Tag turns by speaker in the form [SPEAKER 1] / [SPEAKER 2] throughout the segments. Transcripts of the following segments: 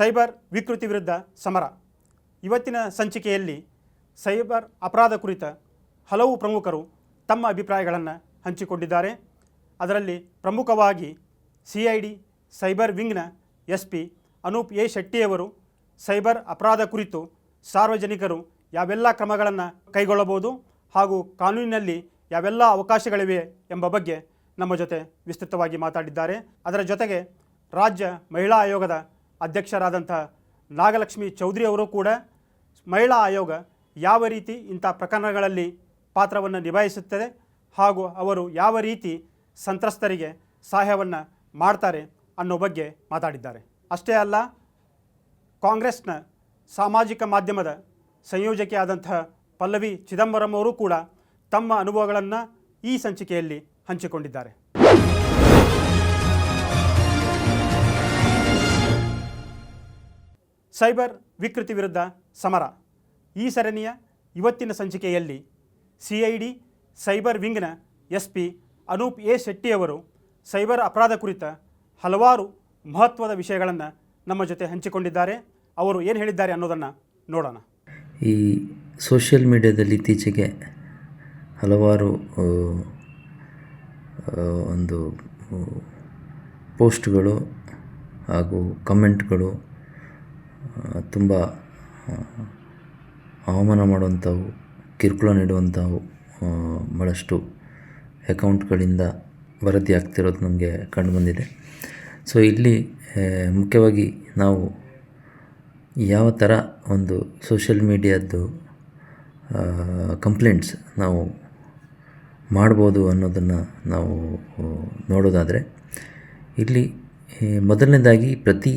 [SPEAKER 1] Cyber ವಿಕೃತಿ ವಿರುದ್ಧ ಸಮರ. ಇವತ್ತಿನ ಸಂಚಿಕೆಯಲ್ಲಿ ಸೈಬರ್ ಅಪರಾಧ ಕುರಿತ ಹಲವು ಪ್ರಮುಖರು ತಮ್ಮ ಅಭಿಪ್ರಾಯಗಳನ್ನು ಹಂಚಿಕೊಂಡಿದ್ದಾರೆ. ಅದರಲ್ಲಿ ಪ್ರಮುಖವಾಗಿ ಸಿ ಐ ಡಿ ಸೈಬರ್ ವಿಂಗ್ನ ಎಸ್ ಪಿ ಅನೂಪ್ ಎ ಶೆಟ್ಟಿಯವರು ಸೈಬರ್ ಅಪರಾಧ ಕುರಿತು ಸಾರ್ವಜನಿಕರು ಯಾವೆಲ್ಲ ಕ್ರಮಗಳನ್ನು ಕೈಗೊಳ್ಳಬಹುದು ಹಾಗೂ ಕಾನೂನಿನಲ್ಲಿ ಯಾವೆಲ್ಲ ಅವಕಾಶಗಳಿವೆ ಎಂಬ ಬಗ್ಗೆ ನಮ್ಮ ಜೊತೆ ವಿಸ್ತೃತವಾಗಿ ಮಾತಾಡಿದ್ದಾರೆ. ಅದರ ಜೊತೆಗೆ ರಾಜ್ಯ ಮಹಿಳಾ ಆಯೋಗದ ಅಧ್ಯಕ್ಷರಾದಂಥ ನಾಗಲಕ್ಷ್ಮಿ ಚೌಧರಿ ಅವರು ಕೂಡ ಮಹಿಳಾ ಆಯೋಗ ಯಾವ ರೀತಿ ಇಂಥ ಪ್ರಕರಣಗಳಲ್ಲಿ ಪಾತ್ರವನ್ನು ನಿಭಾಯಿಸುತ್ತದೆ ಹಾಗೂ ಅವರು ಯಾವ ರೀತಿ ಸಂತ್ರಸ್ತರಿಗೆ ಸಹಾಯವನ್ನು ಮಾಡ್ತಾರೆ ಅನ್ನೋ ಬಗ್ಗೆ ಮಾತಾಡಿದ್ದಾರೆ. ಅಷ್ಟೇ ಅಲ್ಲ, ಕಾಂಗ್ರೆಸ್ನ ಸಾಮಾಜಿಕ ಮಾಧ್ಯಮದ ಸಂಯೋಜಕಿ ಆದಂಥ ಪಲ್ಲವಿ ಚಿದಂಬರಂ ಅವರು ಕೂಡ ತಮ್ಮ ಅನುಭವಗಳನ್ನು ಈ ಸಂಚಿಕೆಯಲ್ಲಿ ಹಂಚಿಕೊಂಡಿದ್ದಾರೆ. ಸೈಬರ್ ವಿಕೃತಿ ವಿರುದ್ಧ ಸಮರ. ಈ ಸರಣಿಯ ಇವತ್ತಿನ ಸಂಚಿಕೆಯಲ್ಲಿ ಸಿ ಐ ಡಿ ಸೈಬರ್ ವಿಂಗ್ನ ಎಸ್ ಪಿ ಅನೂಪ್ ಎ ಶೆಟ್ಟಿಯವರು ಸೈಬರ್ ಅಪರಾಧ ಕುರಿತ ಹಲವಾರು ಮಹತ್ವದ ವಿಷಯಗಳನ್ನು ನಮ್ಮ ಜೊತೆ ಹಂಚಿಕೊಂಡಿದ್ದಾರೆ. ಅವರು ಏನು ಹೇಳಿದ್ದಾರೆ ಅನ್ನೋದನ್ನು ನೋಡೋಣ.
[SPEAKER 2] ಈ ಸೋಷಿಯಲ್ ಮೀಡಿಯಾದಲ್ಲಿ ಇತ್ತೀಚೆಗೆ ಹಲವಾರು ಒಂದು ಪೋಸ್ಟ್ಗಳು ಹಾಗೂ ಕಮೆಂಟ್ಗಳು ತುಂಬ ಅವಮಾನ ಮಾಡುವಂಥವು, ಕಿರುಕುಳ ನೀಡುವಂಥವು ಭಾಳಷ್ಟು ಅಕೌಂಟ್ಗಳಿಂದ ವರದಿ ಆಗ್ತಿರೋದು ನಮಗೆ ಕಂಡುಬಂದಿದೆ ಸೊ, ಇಲ್ಲಿ ಮುಖ್ಯವಾಗಿ ನಾವು ಯಾವ ಥರ ಒಂದು ಸೋಷಿಯಲ್ ಮೀಡಿಯಾದ್ದು ಕಂಪ್ಲೇಂಟ್ಸ್ ನಾವು ಮಾಡ್ಬೋದು ಅನ್ನೋದನ್ನು ನಾವು ನೋಡೋದಾದರೆ, ಇಲ್ಲಿ ಮೊದಲನೇದಾಗಿ ಪ್ರತಿ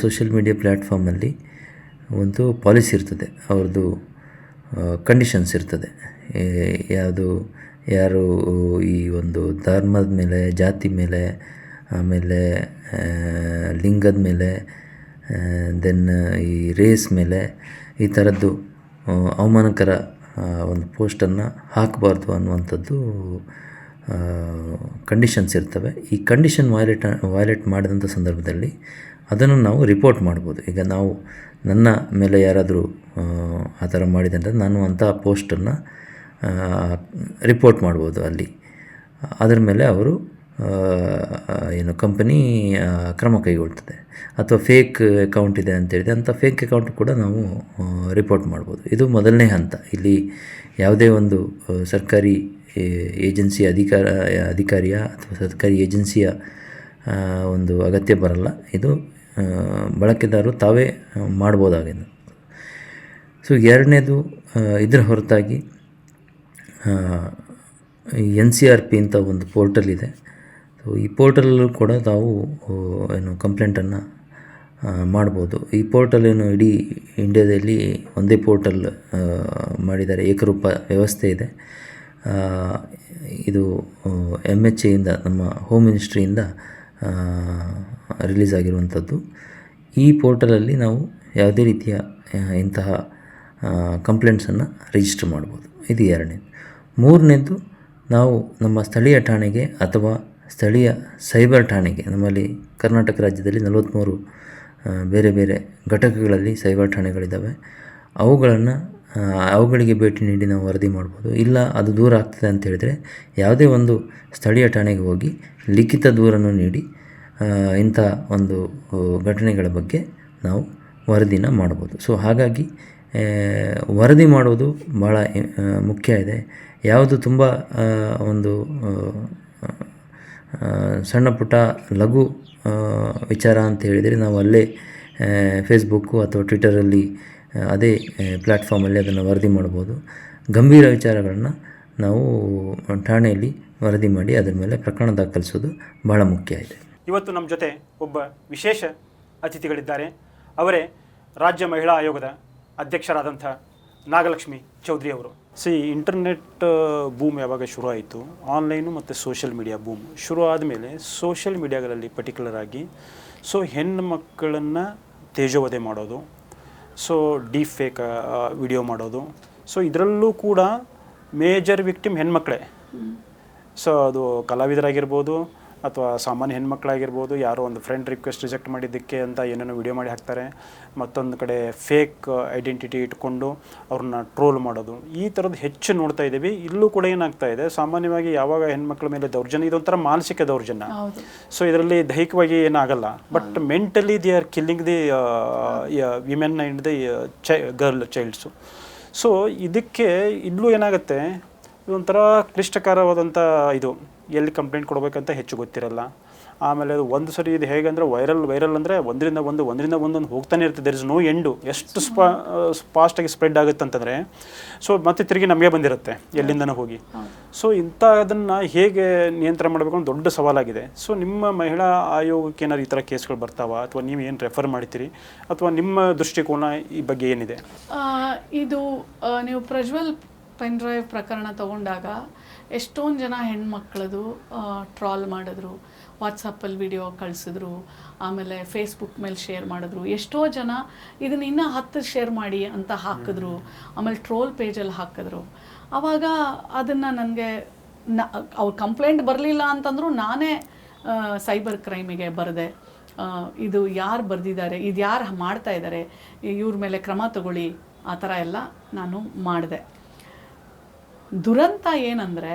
[SPEAKER 2] ಸೋಷಿಯಲ್ ಮೀಡಿಯಾ ಪ್ಲ್ಯಾಟ್ಫಾರ್ಮಲ್ಲಿ ಒಂದು ಪಾಲಿಸಿ ಇರ್ತದೆ. ಅವ್ರದ್ದು ಕಂಡೀಷನ್ಸ್ ಇರ್ತದೆ. ಯಾವುದು, ಯಾರು ಈ ಒಂದು ಧರ್ಮದ ಮೇಲೆ, ಜಾತಿ ಮೇಲೆ, ಆಮೇಲೆ ಲಿಂಗದ ಮೇಲೆ ದೆನ್ ಈ ರೇಸ್ ಮೇಲೆ ಈ ಥರದ್ದು ಅವಮಾನಕರ ಒಂದು ಪೋಸ್ಟನ್ನು ಹಾಕಬಾರ್ದು ಅನ್ನುವಂಥದ್ದು ಕಂಡೀಷನ್ಸ್ ಇರ್ತವೆ. ಈ ಕಂಡೀಷನ್ ವೈಲೇಟ್ ವೈಲೇಟ್ ಮಾಡಿದಂಥ ಸಂದರ್ಭದಲ್ಲಿ ಅದನ್ನು ನಾವು ರಿಪೋರ್ಟ್ ಮಾಡ್ಬೋದು. ಈಗ ನಾವು ನನ್ನ ಮೇಲೆ ಯಾರಾದರೂ, ಆ ಥರ ಮಾಡಿದಂದ್ರೆ ನಾನು ಅಂತಹ ಪೋಸ್ಟನ್ನು ರಿಪೋರ್ಟ್ ಮಾಡ್ಬೋದು ಅಲ್ಲಿ. ಅದರ ಮೇಲೆ ಅವರು ಏನು ಕಂಪನಿ ಕ್ರಮ ಕೈಗೊಳ್ತದೆ. ಅಥವಾ ಫೇಕ್ ಅಕೌಂಟ್ ಇದೆ ಅಂತೇಳಿದೆ ಅಂಥ ಫೇಕ್ ಅಕೌಂಟ್ ಕೂಡ ನಾವು ರಿಪೋರ್ಟ್ ಮಾಡ್ಬೋದು. ಇದು ಮೊದಲನೇ ಹಂತ. ಇಲ್ಲಿ ಯಾವುದೇ ಒಂದು ಸರ್ಕಾರಿ ಏಜೆನ್ಸಿ ಅಧಿಕಾರ, ಅಧಿಕಾರಿಯ ಅಥವಾ ಸರ್ಕಾರಿ ಏಜೆನ್ಸಿಯ ಒಂದು ಅಗತ್ಯ ಬರಲ್ಲ. ಇದು ಬಳಕೆದಾರರು ತಾವೇ ಮಾಡ್ಬೋದಾಗಿದೆ ಸೊ, ಎರಡನೇದು ಇದರ ಹೊರತಾಗಿ ಎನ್ ಸಿ ಆರ್ ಪಿ ಅಂತ ಒಂದು ಪೋರ್ಟಲ್ ಇದೆ. ಸೊ, ಈ ಪೋರ್ಟಲಲ್ಲೂ ಕೂಡ ತಾವು ಏನು ಕಂಪ್ಲೇಂಟನ್ನು ಮಾಡ್ಬೋದು. ಈ ಪೋರ್ಟಲ್ ಏನು ಇಡೀ ಇಂಡಿಯಾದಲ್ಲಿ ಒಂದೇ ಪೋರ್ಟಲ್ ಮಾಡಿದ್ದಾರೆ. ಏಕರೂಪ ವ್ಯವಸ್ಥೆ ಇದೆ. ಇದು ಎಂ ಎಚ್ ಎಯಿಂದ ನಮ್ಮ ಹೋಮ್ ಮಿನಿಸ್ಟ್ರಿಯಿಂದ ರಿಲೀಸ್ ಆಗಿರುವಂಥದ್ದು ಈ ಪೋರ್ಟಲಲ್ಲಿ ನಾವು ಯಾವುದೇ ರೀತಿಯ ಇಂತಹ ಕಂಪ್ಲೇಂಟ್ಸನ್ನು ರಿಜಿಸ್ಟರ್ ಮಾಡ್ಬೋದು. ಇದು ಎರಡನೇದು. ಮೂರನೇದು, ನಾವು ನಮ್ಮ ಸ್ಥಳೀಯ ಠಾಣೆಗೆ ಅಥವಾ ಸ್ಥಳೀಯ ಸೈಬರ್ ಠಾಣೆಗೆ, ನಮ್ಮಲ್ಲಿ ಕರ್ನಾಟಕ ರಾಜ್ಯದಲ್ಲಿ ನಲವತ್ತ್ಮೂರು ಬೇರೆ ಬೇರೆ ಘಟಕಗಳಲ್ಲಿ ಸೈಬರ್ ಠಾಣೆಗಳಿದ್ದಾವೆ. ಅವುಗಳನ್ನು ಅವುಗಳಿಗೆ ಭೇಟಿ ನೀಡಿ ನಾವು ವರದಿ ಮಾಡ್ಬೋದು. ಇಲ್ಲ, ಅದು ದೂರ ಆಗ್ತದೆ ಅಂತ ಹೇಳಿದರೆ ಯಾವುದೇ ಒಂದು ಸ್ಥಳೀಯ ಠಾಣೆಗೆ ಹೋಗಿ ಲಿಖಿತ ದೂರನ್ನು ನೀಡಿ ಇಂಥ ಒಂದು ಘಟನೆಗಳ ಬಗ್ಗೆ ನಾವು ವರದಿನ ಮಾಡ್ಬೋದು. ಸೊ, ಹಾಗಾಗಿ ವರದಿ ಮಾಡೋದು ಭಾಳ ಮುಖ್ಯ ಇದೆ. ಯಾವುದು ತುಂಬ ಒಂದು ಸಣ್ಣ ಪುಟ್ಟ ಲಘು ವಿಚಾರ ಅಂತ ಹೇಳಿದರೆ ನಾವು ಅಲ್ಲೇ ಫೇಸ್ಬುಕ್ಕು ಅಥವಾ ಟ್ವಿಟರಲ್ಲಿ ಅದೇ ಪ್ಲ್ಯಾಟ್ಫಾರ್ಮಲ್ಲಿ ಅದನ್ನು ವರದಿ ಮಾಡ್ಬೋದು. ಗಂಭೀರ ವಿಚಾರಗಳನ್ನು ನಾವು ಠಾಣೆಯಲ್ಲಿ ವರದಿ ಮಾಡಿ ಅದರ ಮೇಲೆ ಪ್ರಕರಣ ದಾಖಲಿಸೋದು ಬಹಳ ಮುಖ್ಯ ಇದೆ.
[SPEAKER 1] ಇವತ್ತು ನಮ್ಮ ಜೊತೆ ಒಬ್ಬ ವಿಶೇಷ ಅತಿಥಿಗಳಿದ್ದಾರೆ. ಅವರೇ ರಾಜ್ಯ ಮಹಿಳಾ ಆಯೋಗದ ಅಧ್ಯಕ್ಷರಾದಂಥ ನಾಗಲಕ್ಷ್ಮಿ ಚೌಧರಿ ಅವರು. ಸಿ ಇಂಟರ್ನೆಟ್ ಬೂಮ್ ಯಾವಾಗ ಶುರು ಆಯಿತು? ಆನ್ಲೈನು ಮತ್ತು ಸೋಷಿಯಲ್ ಮೀಡಿಯಾ ಬೂಮ್. ಶುರು ಆದಮೇಲೆ ಸೋಷಿಯಲ್ ಮೀಡಿಯಾಗಳಲ್ಲಿ ಪರ್ಟಿಕ್ಯುಲರ್ ಆಗಿ ಸೊ ಹೆಣ್ಣು ಮಕ್ಕಳನ್ನು ತೇಜೋವಧೆ ಮಾಡೋದು ಸೊ ಡೀಪ್ ಫೇಕ್ ವಿಡಿಯೋ ಮಾಡೋದು. ಸೊ ಇದರಲ್ಲೂ ಕೂಡ ಮೇಜರ್ ವಿಕ್ಟಿಮ್ ಹೆಣ್ಮಕ್ಳೇ. ಸೊ ಅದು ಕಲಾವಿದರಾಗಿರ್ಬೋದು ಅಥವಾ ಸಾಮಾನ್ಯ ಹೆಣ್ಮಕ್ಳಾಗಿರ್ಬೋದು ಯಾರೋ ಒಂದು ಫ್ರೆಂಡ್ ರಿಕ್ವೆಸ್ಟ್ ರಿಜೆಕ್ಟ್ ಮಾಡಿದ್ದಕ್ಕೆ ಅಂತ ಏನೇನೋ ವಿಡಿಯೋ ಮಾಡಿ ಹಾಕ್ತಾರೆ ಮತ್ತೊಂದು ಕಡೆ ಫೇಕ್ ಐಡೆಂಟಿಟಿ ಇಟ್ಕೊಂಡು ಅವ್ರನ್ನ ಟ್ರೋಲ್ ಮಾಡೋದು. ಈ ಥರದ್ದು ಹೆಚ್ಚು ನೋಡ್ತಾ ಇದ್ದೀವಿ. ಇಲ್ಲೂ ಕೂಡ ಏನಾಗ್ತಾ ಇದೆ ಸಾಮಾನ್ಯವಾಗಿ ಯಾವಾಗ ಹೆಣ್ಮಕ್ಳ ಮೇಲೆ ದೌರ್ಜನ್ಯ ಇದೊಂಥರ ಮಾನಸಿಕ ದೌರ್ಜನ್ಯ. ಸೊ ಇದರಲ್ಲಿ ದೈಹಿಕವಾಗಿ ಏನಾಗಲ್ಲ. But mentally they are killing the women and the ಚೈ girl childs so ಇದಕ್ಕೆ ಇಲ್ಲೂ ಏನಾಗುತ್ತೆ ಇದೊಂಥರ ಕ್ಲಿಷ್ಟಕರವಾದಂಥ ಇದು. ಎಲ್ಲಿ ಕಂಪ್ಲೇಂಟ್ ಕೊಡಬೇಕಂತ ಹೆಚ್ಚು ಗೊತ್ತಿರಲ್ಲ. ಆಮೇಲೆ ಅದು ಒಂದು ಸರಿ ಇದು ಹೇಗೆ ಅಂದರೆ ವೈರಲ್ ವೈರಲ್ ಅಂದರೆ ಒಂದರಿಂದ ಒಂದು ಒಂದರಿಂದ ಒಂದೊಂದು ಹೋಗ್ತಾನೆ ಇರ್ತದೆ ದರ್ ಇಸ್ ನೋ ಎಂಡು ಎಷ್ಟು ಸ್ಪಾ ಫಾಸ್ಟಾಗಿ ಸ್ಪ್ರೆಡ್ ಆಗುತ್ತೆ ಅಂತಂದರೆ ಸೊ ಮತ್ತೆ ತಿರುಗಿ ನಮಗೆ ಬಂದಿರುತ್ತೆ ಎಲ್ಲಿಂದನೂ ಹೋಗಿ. ಸೊ ಇಂಥದನ್ನು ಹೇಗೆ ನಿಯಂತ್ರಣ ಮಾಡಬೇಕು ಅಂತ ದೊಡ್ಡ ಸವಾಲಾಗಿದೆ. ಸೊ ನಿಮ್ಮ ಮಹಿಳಾ ಆಯೋಗಕ್ಕೆ ಏನಾದ್ರು ಈ ಥರ ಕೇಸ್ಗಳು ಬರ್ತಾವ? ಅಥವಾ ನೀವು ಏನು ರೆಫರ್ ಮಾಡ್ತೀರಿ? ಅಥವಾ ನಿಮ್ಮ ದೃಷ್ಟಿಕೋನ ಈ ಬಗ್ಗೆ ಏನಿದೆ?
[SPEAKER 3] ಇದು ನೀವು ಪ್ರಜ್ವಲ್ ಪೆನ್ ಡ್ರೈವ್ ಪ್ರಕರಣ ತಗೊಂಡಾಗ ಎಷ್ಟೊಂದು ಜನ ಹೆಣ್ಮಕ್ಳದು ಟ್ರಾಲ್ ಮಾಡಿದ್ರು ವಾಟ್ಸಪ್ಪಲ್ಲಿ ವಿಡಿಯೋ ಕಳಿಸಿದ್ರು, ಆಮೇಲೆ ಫೇಸ್ಬುಕ್ ಮೇಲೆ ಶೇರ್ ಮಾಡಿದ್ರು. ಎಷ್ಟೋ ಜನ ಇದನ್ನ ಇನ್ನೂ ಹತ್ತು ಶೇರ್ ಮಾಡಿ ಅಂತ ಹಾಕಿದ್ರು. ಆಮೇಲೆ ಟ್ರೋಲ್ ಪೇಜಲ್ಲಿ ಹಾಕಿದ್ರು. ಆವಾಗ ಅದನ್ನು ನನಗೆ ನ, ಅವ್ರ ಕಂಪ್ಲೇಂಟ್ ಬರಲಿಲ್ಲ ಅಂತಂದರೂ ನಾನೇ ಸೈಬರ್ ಕ್ರೈಮಿಗೆ ಬರೆದೆ. ಇದು ಯಾರು ಬರೆದಿದ್ದಾರೆ ಇದು ಯಾರು ಮಾಡ್ತಾ ಇದ್ದಾರೆ ಇವ್ರ ಮೇಲೆ ಕ್ರಮ ತಗೊಳ್ಳಿ, ಆ ಥರ ಎಲ್ಲ ನಾನು ಮಾಡಿದೆ. ದುರಂತ ಏನಂದರೆ,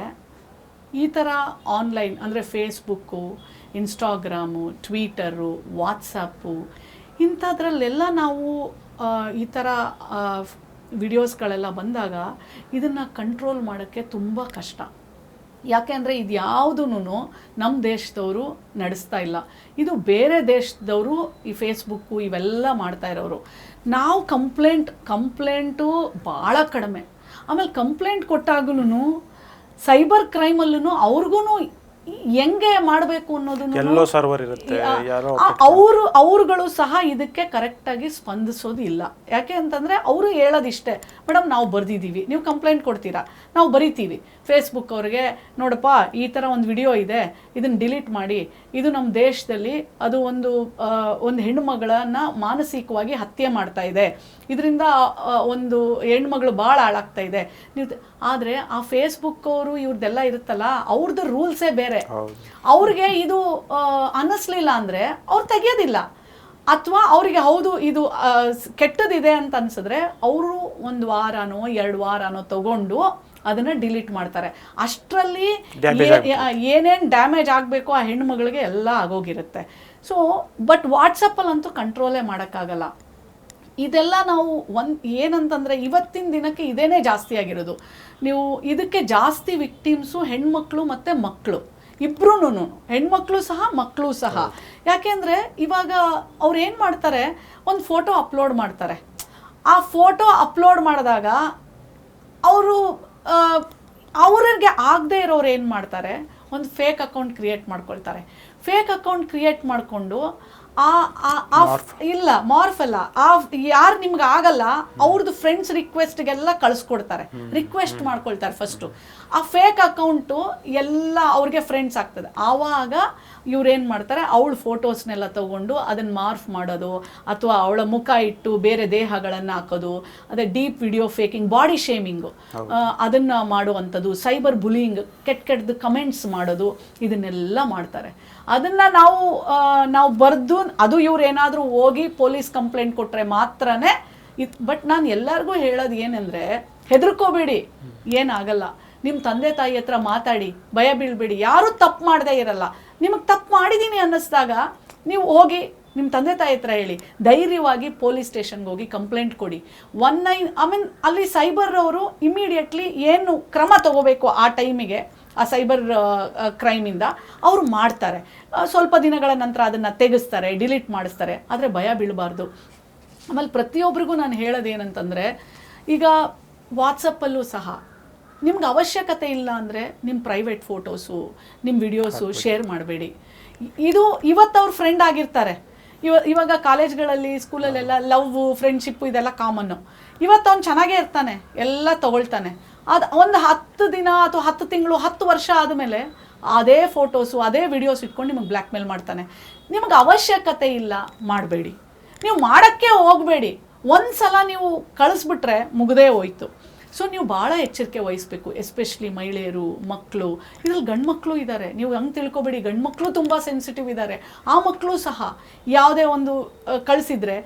[SPEAKER 3] ಈ ಥರ ಆನ್ಲೈನ್ ಅಂದರೆ ಫೇಸ್ಬುಕ್ಕು ಇನ್ಸ್ಟಾಗ್ರಾಮು ಟ್ವೀಟರು ವಾಟ್ಸಪ್ಪು ಇಂಥದ್ರಲ್ಲೆಲ್ಲ ನಾವು ಈ ಥರ ವಿಡಿಯೋಸ್ಗಳೆಲ್ಲ ಬಂದಾಗ ಇದನ್ನು ಕಂಟ್ರೋಲ್ ಮಾಡೋಕ್ಕೆ ತುಂಬ ಕಷ್ಟ. ಯಾಕೆ ಅಂದರೆ ಇದು ಯಾವುದೂ ನಮ್ಮ ದೇಶದವರು ನಡೆಸ್ತಾ ಇಲ್ಲ. ಇದು ಬೇರೆ ದೇಶದವರು ಈ ಫೇಸ್ಬುಕ್ಕು ಇವೆಲ್ಲ ಮಾಡ್ತಾ ಇರೋರು. ನಾವು ಕಂಪ್ಲೇಂಟ್ ಕಂಪ್ಲೇಂಟು ಭಾಳ ಕಡಿಮೆ. ಆಮೇಲೆ ಕಂಪ್ಲೇಂಟ್ ಕೊಟ್ಟಾಗಲೂ ಸೈಬರ್ ಕ್ರೈಮಲ್ಲೂ ಅವ್ರಿಗೂ ಹೆಂಗೆ ಮಾಡಬೇಕು ಅನ್ನೋದನ್ನು
[SPEAKER 1] ಎಲ್ಲೋ ಸರ್ವರ್ ಇರುತ್ತೆ ಯಾರೋ
[SPEAKER 3] ಅವರು ಅವರುಗಳು ಸಹ ಇದಕ್ಕೆ ಕರೆಕ್ಟಾಗಿ ಸ್ಪಂದಿಸೋದು ಇಲ್ಲ ಯಾಕೆ ಅಂತಂದರೆ ಅವರು ಹೇಳೋದಿಷ್ಟೇ ಮೇಡಮ್ ನಾವು ಬರ್ದಿದ್ದೀವಿ ನೀವು ಕಂಪ್ಲೇಂಟ್ ಕೊಡ್ತೀರಾ? ನಾವು ಬರಿತೀವಿ. ಫೇಸ್ಬುಕ್ ಅವ್ರಿಗೆ ನೋಡಪ್ಪ ಈ ಥರ ಒಂದು ವಿಡಿಯೋ ಇದೆ ಇದನ್ನು ಡಿಲೀಟ್ ಮಾಡಿ ಇದು ನಮ್ಮ ದೇಶದಲ್ಲಿ ಅದು ಒಂದು ಒಂದು ಹೆಣ್ಣುಮಗಳನ್ನು ಮಾನಸಿಕವಾಗಿ ಹತ್ಯೆ ಮಾಡ್ತಾ ಇದೆ. ಇದರಿಂದ ಒಂದು ಹೆಣ್ಮಗಳು ಭಾಳ ಹಾಳಾಗ್ತಾ ಇದೆ. ನೀವು ಆದರೆ ಆ ಫೇಸ್ಬುಕ್ ಅವರು ಇವ್ರದ್ದೆಲ್ಲ ಇರುತ್ತಲ್ಲ ಅವ್ರದ್ದು ರೂಲ್ಸೇ ಬೇರೆ.
[SPEAKER 1] ಹೌದು.
[SPEAKER 3] ಅವ್ರಿಗೆ ಇದು ಅನ್ನಿಸ್ಲಿಲ್ಲ ಅಂದರೆ ಅವ್ರು ತೆಗಿಯೋದಿಲ್ಲ. ಅಥವಾ ಅವರಿಗೆ ಹೌದು ಇದು ಕೆಟ್ಟದಿದೆ ಅಂತ ಅನ್ಸಿದ್ರೆ ಅವರು ಒಂದು ವಾರನೋ ಎರಡು ವಾರನೋ ತಗೊಂಡು ಅದನ್ನ ಡಿಲೀಟ್ ಮಾಡ್ತಾರೆ. ಅಷ್ಟರಲ್ಲಿ ಏನೇನು ಡ್ಯಾಮೇಜ್ ಆಗಬೇಕು ಆ ಹೆಣ್ಮಗಳಿಗೆ ಎಲ್ಲ ಆಗೋಗಿರುತ್ತೆ. ಸೊ ಬಟ್ ವಾಟ್ಸಪ್ಪಲ್ಲಂತೂ ಕಂಟ್ರೋಲೇ ಮಾಡೋಕ್ಕಾಗಲ್ಲ. ಇದೆಲ್ಲ ನಾವು ಒಂದು ಏನಂತಂದರೆ ಇವತ್ತಿನ ದಿನಕ್ಕೆ ಇದೇನೇ ಜಾಸ್ತಿ ಆಗಿರೋದು. ನೀವು ಇದಕ್ಕೆ ಜಾಸ್ತಿ ವಿಕ್ಟಿಮ್ಸು ಹೆಣ್ಮಕ್ಳು ಮತ್ತು ಮಕ್ಕಳು ಇಬ್ರು ಹೆಣ್ಮಕ್ಳು ಸಹ ಮಕ್ಕಳು ಸಹ. ಯಾಕೆಂದರೆ ಇವಾಗ ಅವ್ರು ಏನು ಮಾಡ್ತಾರೆ ಒಂದು ಫೋಟೋ ಅಪ್ಲೋಡ್ ಮಾಡ್ತಾರೆ. ಆ ಫೋಟೋ ಅಪ್ಲೋಡ್ ಮಾಡಿದಾಗ ಅವರು ಅವ್ರಿಗೆ ಆಗದೆ ಇರೋರು ಏನು ಮಾಡ್ತಾರೆ ಒಂದು ಫೇಕ್ ಅಕೌಂಟ್ ಕ್ರಿಯೇಟ್ ಮಾಡ್ಕೊಳ್ತಾರೆ. ಫೇಕ್ ಅಕೌಂಟ್ ಕ್ರಿಯೇಟ್ ಮಾಡಿಕೊಂಡು ಆ ಇಲ್ಲ ಮಾರ್ಫ್ ಅಲ್ಲ. ಆ ಯಾರು ನಿಮ್ಗೆ ಆಗಲ್ಲ ಅವ್ರದ್ದು ಫ್ರೆಂಡ್ಸ್ ರಿಕ್ವೆಸ್ಟ್ಗೆಲ್ಲ ಕಳಿಸ್ಕೊಡ್ತಾರೆ. ರಿಕ್ವೆಸ್ಟ್ ಮಾಡ್ಕೊಳ್ತಾರೆ ಫಸ್ಟು ಆ ಫೇಕ್ ಅಕೌಂಟು ಎಲ್ಲ ಅವ್ರಿಗೆ ಫ್ರೆಂಡ್ಸ್ ಆಗ್ತದೆ. ಆವಾಗ ಇವ್ರೇನು ಮಾಡ್ತಾರೆ? ಅವಳ ಫೋಟೋಸ್ನೆಲ್ಲ ತಗೊಂಡು ಅದನ್ನು ಮಾರ್ಫ್ ಮಾಡೋದು ಅಥವಾ ಅವಳ ಮುಖ ಇಟ್ಟು ಬೇರೆ ದೇಹಗಳನ್ನು ಹಾಕೋದು ಅದೇ deep video faking body shaming ಅದನ್ನು ಮಾಡುವಂಥದ್ದು ಸೈಬರ್ ಬುಲಿಂಗ್ ಕೆಟ್ಟ ಕೆಟ್ಟದ್ದು ಕಮೆಂಟ್ಸ್ ಮಾಡೋದು ಇದನ್ನೆಲ್ಲ ಮಾಡ್ತಾರೆ. ಅದನ್ನು ನಾವು ನಾವು ಬರೆದು ಅದು ಇವ್ರು ಏನಾದರೂ ಹೋಗಿ ಪೊಲೀಸ್ ಕಂಪ್ಲೇಂಟ್ ಕೊಟ್ಟರೆ ಮಾತ್ರನೇ ಇದು ಬಟ್ ನಾನು ಎಲ್ಲರಿಗೂ ಹೇಳೋದು ಏನಂದರೆ ಹೆದರ್ಕೋಬೇಡಿ. ಏನಾಗಲ್ಲ ನಿಮ್ಮ ತಂದೆ ತಾಯಿ ಹತ್ರ ಮಾತಾಡಿ, ಭಯ ಬೀಳ್ಬೇಡಿ, ಯಾರೂ ತಪ್ಪು ಮಾಡದೇ ಇರಲ್ಲ. ನಿಮಗೆ ತಪ್ಪು ಮಾಡಿದ್ದೀನಿ ಅನ್ನಿಸ್ದಾಗ ನೀವು ಹೋಗಿ ನಿಮ್ಮ ತಂದೆ ತಾಯಿ ಹತ್ರ ಹೇಳಿ, ಧೈರ್ಯವಾಗಿ ಪೊಲೀಸ್ ಸ್ಟೇಷನ್ಗೆ ಹೋಗಿ ಕಂಪ್ಲೇಂಟ್ ಕೊಡಿ. ಒನ್ ನೈನ್, ಐ ಮೀನ್ ಅಲ್ಲಿ ಸೈಬರ್ ಅವರು ಇಮಿಡಿಯೇಟ್ಲಿ ಏನು ಕ್ರಮ ತಗೋಬೇಕು ಆ ಟೈಮಿಗೆ, ಆ ಸೈಬರ್ ಕ್ರೈಮಿಂದ, ಅವರು ಮಾಡ್ತಾರೆ. ಸ್ವಲ್ಪ ದಿನಗಳ ನಂತರ ಅದನ್ನು ತೆಗೆಸ್ತಾರೆ, ಡಿಲೀಟ್ ಮಾಡಿಸ್ತಾರೆ. ಆದರೆ ಭಯ ಬೀಳಬಾರ್ದು. ಆಮೇಲೆ ಪ್ರತಿಯೊಬ್ಬರಿಗೂ ನಾನು ಹೇಳೋದೇನಂತಂದರೆ, ಈಗ ವಾಟ್ಸಪ್ಪಲ್ಲೂ ಸಹ ನಿಮ್ಗೆ ಅವಶ್ಯಕತೆ ಇಲ್ಲ ಅಂದರೆ ನಿಮ್ಮ ಪ್ರೈವೇಟ್ ಫೋಟೋಸು ನಿಮ್ಮ ವಿಡಿಯೋಸು ಶೇರ್ ಮಾಡಬೇಡಿ. ಇದು ಇವತ್ತು ಅವ್ರ ಫ್ರೆಂಡ್ ಆಗಿರ್ತಾರೆ. ಇವ ಇವಾಗ ಕಾಲೇಜ್ಗಳಲ್ಲಿ ಸ್ಕೂಲಲ್ಲೆಲ್ಲ ಲವ್ ಫ್ರೆಂಡ್ಶಿಪ್ಪು ಇದೆಲ್ಲ ಕಾಮನ್ನು ಇವತ್ತು ಅವ್ನು ಚೆನ್ನಾಗೇ ಇರ್ತಾನೆ ಎಲ್ಲ ತಗೊಳ್ತಾನೆ. ಅದು ಒಂದು ಹತ್ತು ದಿನ ಅಥವಾ ಹತ್ತು ತಿಂಗಳು ಹತ್ತು ವರ್ಷ ಆದಮೇಲೆ ಅದೇ ಫೋಟೋಸು ಅದೇ ವಿಡಿಯೋಸ್ ಇಟ್ಕೊಂಡು ನಿಮಗೆ ಬ್ಲ್ಯಾಕ್ ಮೇಲ್ ಮಾಡ್ತಾನೆ. ನಿಮಗೆ ಅವಶ್ಯಕತೆ ಇಲ್ಲ ಮಾಡಬೇಡಿ. ನೀವು ಮಾಡೋಕ್ಕೆ ಹೋಗಬೇಡಿ. ಒಂದು ಸಲ ನೀವು ಕಳಿಸ್ಬಿಟ್ರೆ ಮುಗದೇ ಹೋಯ್ತು. ಸೊ ನೀವು ಭಾಳ ಎಚ್ಚರಿಕೆ ವಹಿಸ್ಬೇಕು ಎಸ್ಪೆಷಲಿ ಮಹಿಳೆಯರು, ಮಕ್ಕಳು. ಇದ್ರಲ್ಲಿ ಗಂಡು ಮಕ್ಕಳು ಇದ್ದಾರೆ ನೀವು ಹಂಗೆ ತಿಳ್ಕೊಬೇಡಿ, ಗಂಡು ಮಕ್ಕಳು ತುಂಬ ಸೆನ್ಸಿಟಿವ್ ಇದ್ದಾರೆ ಆ ಮಕ್ಕಳು ಸಹ ಯಾವುದೇ ಒಂದು ಕಳಿಸಿದ್ರೆ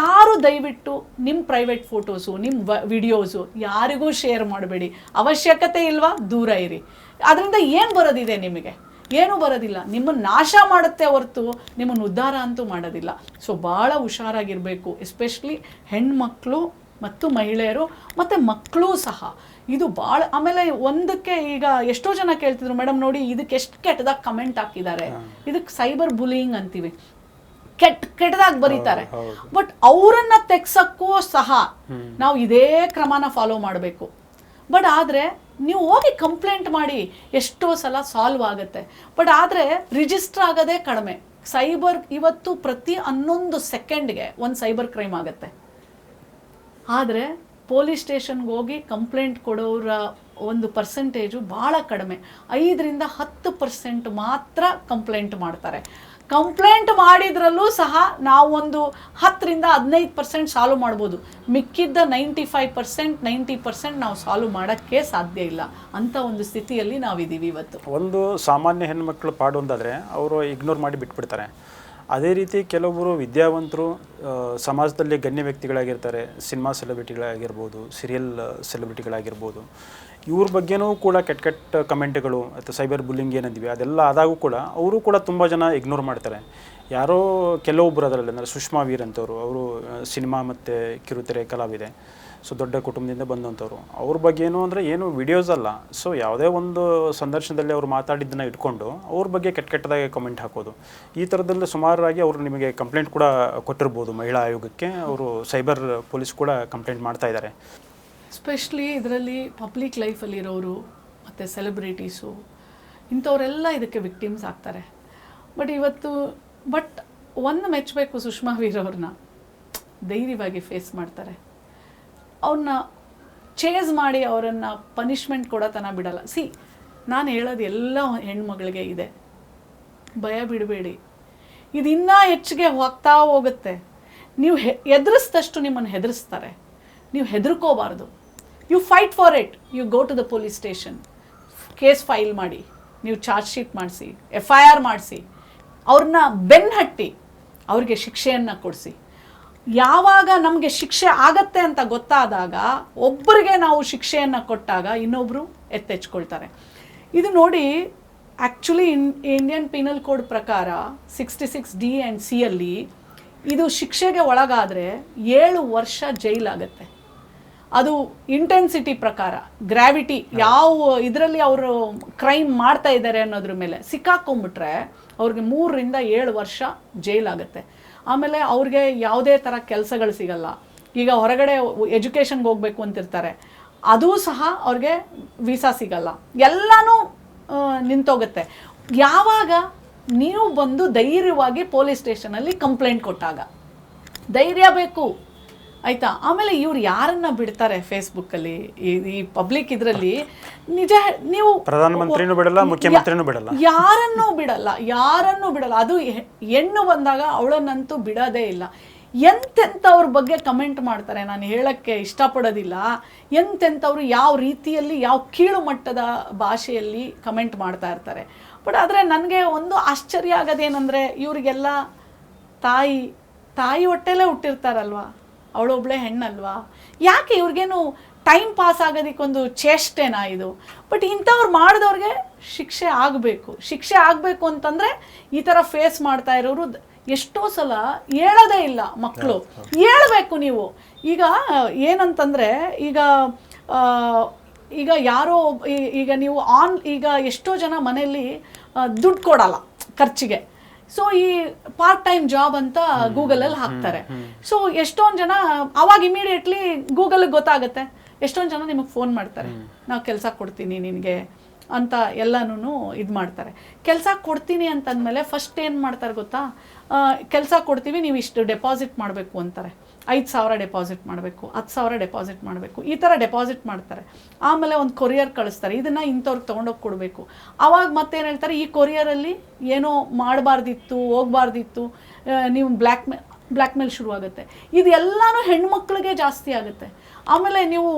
[SPEAKER 3] ಯಾರು ದಯವಿಟ್ಟು ನಿಮ್ಮ ಪ್ರೈವೇಟ್ ಫೋಟೋಸು ನಿಮ್ಮ ವಿಡಿಯೋಸು ಯಾರಿಗೂ ಶೇರ್ ಮಾಡಬೇಡಿ. ಅವಶ್ಯಕತೆ ಇಲ್ವಾ? ದೂರ ಇರಿ. ಅದರಿಂದ ಏನು ಬರೋದಿದೆ ನಿಮಗೆ? ಏನೂ ಬರೋದಿಲ್ಲ. ನಿಮ್ಮನ್ನು ನಾಶ ಮಾಡುತ್ತೆ ಹೊರತು ನಿಮ್ಮನ್ನು ಉದ್ಧಾರ ಅಂತೂ ಮಾಡೋದಿಲ್ಲ. ಸೊ ಭಾಳ ಹುಷಾರಾಗಿರಬೇಕು ಎಸ್ಪೆಷಲಿ ಹೆಣ್ಮಕ್ಳು ಮತ್ತು ಮಹಿಳೆಯರು ಮತ್ತು ಮಕ್ಕಳು ಸಹ. ಇದು ಭಾಳ ಆಮೇಲೆ ಒಂದಕ್ಕೆ ಈಗ ಎಷ್ಟೋ ಜನ ಕೇಳ್ತಿದ್ರು ಮೇಡಮ್ ನೋಡಿ ಇದಕ್ಕೆ ಎಷ್ಟು ಕೆಟ್ಟದಾಗಿ ಕಮೆಂಟ್ ಹಾಕಿದ್ದಾರೆ. ಇದಕ್ಕೆ ಸೈಬರ್ ಬುಲಿಯಿಂಗ್ ಅಂತೀವಿ. ಕೆಟ್ಟ ಕೆಟ್ಟದಾಗಿ ಬರೀತಾರೆ. ಬಟ್ ಅವರನ್ನ ತೆಗ್ಸಕ್ಕೂ ಸಹ ನಾವು ಇದೇ ಕ್ರಮನ ಫಾಲೋ ಮಾಡಬೇಕು. ಬಟ್ ಆದರೆ ನೀವು ಹೋಗಿ ಕಂಪ್ಲೇಂಟ್ ಮಾಡಿ ಎಷ್ಟೋ ಸಲ ಸಾಲ್ವ್ ಆಗುತ್ತೆ. ಬಟ್ ಆದರೆ ರಿಜಿಸ್ಟರ್ ಆಗೋದೇ ಕಡಿಮೆ. ಸೈಬರ್ ಇವತ್ತು ಪ್ರತಿ ಹನ್ನೊಂದು ಸೆಕೆಂಡ್ಗೆ ಒಂದು ಸೈಬರ್ ಕ್ರೈಮ್ ಆಗುತ್ತೆ. ಆದರೆ ಪೊಲೀಸ್ ಸ್ಟೇಷನ್ಗೆ ಹೋಗಿ ಕಂಪ್ಲೇಂಟ್ ಕೊಡೋರ ಒಂದು ಪರ್ಸೆಂಟೇಜು ಭಾಳ ಕಡಿಮೆ. ಐದರಿಂದ ಹತ್ತು ಪರ್ಸೆಂಟ್ ಮಾತ್ರ ಕಂಪ್ಲೇಂಟ್ ಮಾಡ್ತಾರೆ. ಕಂಪ್ಲೇಂಟ್ ಮಾಡಿದ್ರಲ್ಲೂ ಸಹ ನಾವೊಂದು ಹತ್ತರಿಂದ ಹದಿನೈದು ಪರ್ಸೆಂಟ್ ಸಾಲ್ವ್ ಮಾಡ್ಬೋದು. ಮಿಕ್ಕಿದ್ದ ninety five percent ninety percent ನಾವು ಸಾಲ್ವ್ ಮಾಡೋಕ್ಕೆ ಸಾಧ್ಯ ಇಲ್ಲ. ಅಂತ ಒಂದು ಸ್ಥಿತಿಯಲ್ಲಿ ನಾವಿದ್ದೀವಿ ಇವತ್ತು.
[SPEAKER 1] ಒಂದು ಸಾಮಾನ್ಯ ಹೆಣ್ಮಕ್ಳು ಪಾಡು ಒಂದಾದರೆ ಅವರು ಇಗ್ನೋರ್ ಮಾಡಿ ಬಿಟ್ಬಿಡ್ತಾರೆ. ಅದೇ ರೀತಿ ಕೆಲವೊಬ್ಬರು ವಿದ್ಯಾವಂತರು ಸಮಾಜದಲ್ಲಿ ಗಣ್ಯ ವ್ಯಕ್ತಿಗಳಾಗಿರ್ತಾರೆ, ಸಿನಿಮಾ ಸೆಲೆಬ್ರಿಟಿಗಳಾಗಿರ್ಬೋದು ಸೀರಿಯಲ್ ಸೆಲೆಬ್ರಿಟಿಗಳಾಗಿರ್ಬೋದು, ಇವ್ರ ಬಗ್ಗೆನೂ ಕೂಡ ಕೆಟ್ಟ ಕೆಟ್ಟ ಕಮೆಂಟ್ಗಳು ಅಥವಾ ಸೈಬರ್ ಬುಲ್ಲಿಂಗ್ ಏನಂದಿವೆ, ಅದೆಲ್ಲ ಆದಾಗೂ ಕೂಡ ಅವರು ಕೂಡ ತುಂಬ ಜನ ಇಗ್ನೋರ್ ಮಾಡ್ತಾರೆ. ಯಾರೋ ಕೆಲವೊಬ್ಬರು ಅದರಲ್ಲಿ, ಅಂದರೆ ಸುಷ್ಮಾ ವೀರ್ ಅಂತವರು, ಅವರು ಸಿನಿಮಾ ಮತ್ತು ಕಿರುತೆರೆ ಕಲಾವಿದೆ. ಸೊ ದೊಡ್ಡ ಕುಟುಂಬದಿಂದ ಬಂದಂಥವ್ರು. ಅವ್ರ ಬಗ್ಗೆ ಏನು ಅಂದರೆ ಏನು ವಿಡಿಯೋಸ್ ಅಲ್ಲ. ಸೊ ಯಾವುದೇ ಒಂದು ಸಂದರ್ಶನದಲ್ಲಿ ಅವ್ರು ಮಾತಾಡಿದ್ದನ್ನು ಇಟ್ಕೊಂಡು ಅವ್ರ ಬಗ್ಗೆ ಕೆಟ್ಟ ಕೆಟ್ಟದಾಗಿ ಕಮೆಂಟ್ ಹಾಕೋದು. ಈ ಥರದಲ್ಲಿ ಸುಮಾರಾಗಿ ಅವರು ನಿಮಗೆ ಕಂಪ್ಲೇಂಟ್ ಕೂಡ ಕೊಟ್ಟಿರ್ಬೋದು ಮಹಿಳಾ ಆಯೋಗಕ್ಕೆ. ಅವರು ಸೈಬರ್ ಪೊಲೀಸ್ ಕೂಡ ಕಂಪ್ಲೇಂಟ್ ಮಾಡ್ತಾ ಇದ್ದಾರೆ.
[SPEAKER 3] ಸ್ಪೆಷಲಿ ಇದರಲ್ಲಿ ಪಬ್ಲಿಕ್ ಲೈಫಲ್ಲಿರೋರು ಮತ್ತು ಸೆಲೆಬ್ರಿಟೀಸು ಇಂಥವರೆಲ್ಲ ಇದಕ್ಕೆ ವಿಕ್ಟಿಮ್ಸ್ ಆಗ್ತಾರೆ. ಬಟ್ ಇವತ್ತು ಬಟ್ ಒಂದು ಮೆಚ್ಚಬೇಕು ಸುಷ್ಮಾ ವೀರ್ ಅವ್ರನ್ನ ಧೈರ್ಯವಾಗಿ ಫೇಸ್ ಮಾಡ್ತಾರೆ. ಅವ್ರನ್ನ ಚೇಸ್ ಮಾಡಿ ಅವರನ್ನು ಪನಿಷ್ಮೆಂಟ್ ಕೊಡೋತನ ಬಿಡಲ್ಲ. ಸಿ, ನಾನು ಹೇಳೋದು ಎಲ್ಲ ಹೆಣ್ಮಗಳಿಗೆ ಇದೆ. ಭಯ ಬಿಡಬೇಡಿ. ಇದು ಇನ್ನೂ ಹೆಚ್ಚಿಗೆ ಹೋಗ್ತಾ ಹೋಗುತ್ತೆ. ನೀವು ಹೆ ಎದುರಿಸಿದಷ್ಟು ನಿಮ್ಮನ್ನು ಹೆದರಿಸ್ತಾರೆ. ನೀವು ಹೆದರ್ಕೋಬಾರ್ದು. You fight for it you go to the police station case file ಮಾಡಿ. ನೀವು ಚಾರ್ಜ್ ಶೀಟ್ ಮಾಡಿಸಿ. ಎಫ್ ಐ ಆರ್ ಮಾಡಿಸಿ. ಅವ್ರನ್ನ ಬೆನ್ನು ಹಟ್ಟಿ ಅವ್ರಿಗೆ ಶಿಕ್ಷೆಯನ್ನು ಕೊಡಿಸಿ. ಯಾವಾಗ ನಮಗೆ ಶಿಕ್ಷೆ ಆಗತ್ತೆ ಅಂತ ಗೊತ್ತಾದಾಗ ಒಬ್ಬರಿಗೆ ನಾವು ಶಿಕ್ಷೆಯನ್ನು ಕೊಟ್ಟಾಗ ಇನ್ನೊಬ್ಬರು ಎತ್ತೆಚ್ಕೊಳ್ತಾರೆ. ಇದು ನೋಡಿ actually in Indian penal code ಪ್ರಕಾರ sixty six D and C ಅಲ್ಲಿ ಇದು ಶಿಕ್ಷೆಗೆ ಒಳಗಾದರೆ ಏಳು ವರ್ಷ ಜೈಲಾಗತ್ತೆ ಅದು ಇಂಟೆನ್ಸಿಟಿ ಪ್ರಕಾರ ಗ್ರಾವಿಟಿ ಯಾವ ಇದರಲ್ಲಿ ಅವರು ಕ್ರೈಮ್ ಮಾಡ್ತಾ ಇದ್ದಾರೆ ಅನ್ನೋದ್ರ ಮೇಲೆ ಸಿಕ್ಕಾಕೊಂಡ್ಬಿಟ್ರೆ ಅವ್ರಿಗೆ ಮೂರರಿಂದ ಏಳು ವರ್ಷ ಜೈಲಾಗುತ್ತೆ. ಆಮೇಲೆ ಅವ್ರಿಗೆ ಯಾವುದೇ ಥರ ಕೆಲಸಗಳು ಸಿಗಲ್ಲ. ಈಗ ಹೊರಗಡೆ ಎಜುಕೇಷನ್ಗೆ ಹೋಗಬೇಕು ಅಂತಿರ್ತಾರೆ. ಅದೂ ಸಹ ಅವ್ರಿಗೆ ವೀಸಾ ಸಿಗಲ್ಲ. ಎಲ್ಲನೂ ನಿಂತೋಗುತ್ತೆ. ಯಾವಾಗ ನೀವು ಬಂದು ಧೈರ್ಯವಾಗಿ ಪೊಲೀಸ್ ಸ್ಟೇಷನಲ್ಲಿ ಕಂಪ್ಲೇಂಟ್ ಕೊಟ್ಟಾಗ? ಧೈರ್ಯ ಬೇಕು. ಆಯ್ತಾ? ಆಮೇಲೆ ಇವ್ರು ಯಾರನ್ನ ಬಿಡ್ತಾರೆ ಫೇಸ್ಬುಕ್ಕಲ್ಲಿ? ಈ ಈ ಪಬ್ಲಿಕ್ ಇದರಲ್ಲಿ ನಿಜ ನೀವು
[SPEAKER 1] ಪ್ರಧಾನಮಂತ್ರಿನೂ ಬಿಡಲ್ಲ ಮುಖ್ಯಮಂತ್ರಿನೂ ಬಿಡಲ್ಲ.
[SPEAKER 3] ಯಾರನ್ನೂ ಬಿಡಲ್ಲ ಯಾರನ್ನೂ ಬಿಡಲ್ಲ. ಅದು ಹೆಣ್ಣು ಬಂದಾಗ ಅವಳನ್ನಂತೂ ಬಿಡೋದೇ ಇಲ್ಲ. ಎಂತೆಂಥವ್ರ ಬಗ್ಗೆ ಕಮೆಂಟ್ ಮಾಡ್ತಾರೆ? ನಾನು ಹೇಳಕ್ಕೆ ಇಷ್ಟಪಡೋದಿಲ್ಲ. ಎಂತೆಂಥವ್ರು ಯಾವ ರೀತಿಯಲ್ಲಿ ಯಾವ ಕೀಳು ಮಟ್ಟದ ಭಾಷೆಯಲ್ಲಿ ಕಮೆಂಟ್ ಮಾಡ್ತಾ ಇರ್ತಾರೆ? ಬಟ್ ಆದರೆ ನನಗೆ ಒಂದು ಆಶ್ಚರ್ಯ ಆಗೋದೇನೆಂದರೆ ಇವರಿಗೆಲ್ಲ ತಾಯಿ ತಾಯಿ ಹೊಟ್ಟೆಲೇ ಹುಟ್ಟಿರ್ತಾರಲ್ವಾ? ಅವಳೊಬ್ಳೆ ಹೆಣ್ಣಲ್ವಾ? ಯಾಕೆ ಇವ್ರಿಗೇನು ಟೈಮ್ ಪಾಸ್ ಆಗೋದಕ್ಕೊಂದು ಚೇಷ್ಟೆನಾ ಇದು? ಬಟ್ ಇಂಥವ್ರು ಮಾಡಿದವ್ರಿಗೆ ಶಿಕ್ಷೆ ಆಗಬೇಕು. ಶಿಕ್ಷೆ ಆಗಬೇಕು ಅಂತಂದರೆ ಈ ಥರ ಫೇಸ್ ಮಾಡ್ತಾ ಇರೋರು ಎಷ್ಟೋ ಸಲ ಹೇಳೋದೇ ಇಲ್ಲ ಮಕ್ಕಳು ಹೇಳಬೇಕು ನೀವು. ಈಗ ಏನಂತಂದರೆ ಈಗ ಈಗ ಯಾರೋ ಈಗ ನೀವು ಆನ್ ಈಗ ಎಷ್ಟೋ ಜನ ಮನೆಯಲ್ಲಿ ದುಡ್ಡು ಕೊಡಲ್ಲ ಖರ್ಚಿಗೆ. ಸೊ ಈ ಪಾರ್ಟ್ ಟೈಮ್ ಜಾಬ್ ಅಂತ ಗೂಗಲ್ ಅಲ್ಲಿ ಹಾಕ್ತಾರೆ. ಸೊ ಎಷ್ಟೊಂದು ಜನ ಅವಾಗ ಇಮಿಡಿಯೇಟ್ಲಿ ಗೂಗಲ್ ಗೊತ್ತಾಗುತ್ತೆ. ಎಷ್ಟೊಂದು ಜನ ನಿಮಗೆ ಫೋನ್ ಮಾಡ್ತಾರೆ. ನಾವು ಕೆಲಸ ಕೊಡ್ತೀನಿ ನಿನಗೆ ಅಂತ ಎಲ್ಲನೂ ಇದು ಮಾಡ್ತಾರೆ. ಕೆಲಸ ಕೊಡ್ತೀನಿ ಅಂತಂದ್ಮೇಲೆ ಫಸ್ಟ್ ಏನು ಮಾಡ್ತಾರೆ ಗೊತ್ತಾ? ಕೆಲಸ ಕೊಡ್ತೀವಿ ನೀವು ಇಷ್ಟು ಡೆಪಾಸಿಟ್ ಮಾಡಬೇಕು ಅಂತಾರೆ. ಐದು ಸಾವಿರ ಡೆಪಾಸಿಟ್ ಮಾಡಬೇಕು, ಹತ್ತು ಸಾವಿರ ಡೆಪಾಸಿಟ್ ಮಾಡಬೇಕು, ಈ ಥರ ಡೆಪಾಸಿಟ್ ಮಾಡ್ತಾರೆ. ಆಮೇಲೆ ಒಂದು ಕೊರಿಯರ್ ಕಳಿಸ್ತಾರೆ, ಇದನ್ನು ಇಂಥವ್ರಿಗೆ ತೊಗೊಂಡೋಗಿ ಕೊಡಬೇಕು. ಆವಾಗ ಮತ್ತೇನು ಹೇಳ್ತಾರೆ, ಈ ಕೊರಿಯರಲ್ಲಿ ಏನೋ ಮಾಡಬಾರ್ದಿತ್ತು, ಹೋಗ್ಬಾರ್ದಿತ್ತು ನೀವು ಬ್ಲ್ಯಾಕ್ ಮೇ, ಬ್ಲ್ಯಾಕ್ ಮೇಲ್ ಶುರುವಾಗುತ್ತೆ. ಇದೆಲ್ಲನೂ ಹೆಣ್ಮಕ್ಳಿಗೆ ಜಾಸ್ತಿ ಆಗುತ್ತೆ. ಆಮೇಲೆ ನೀವು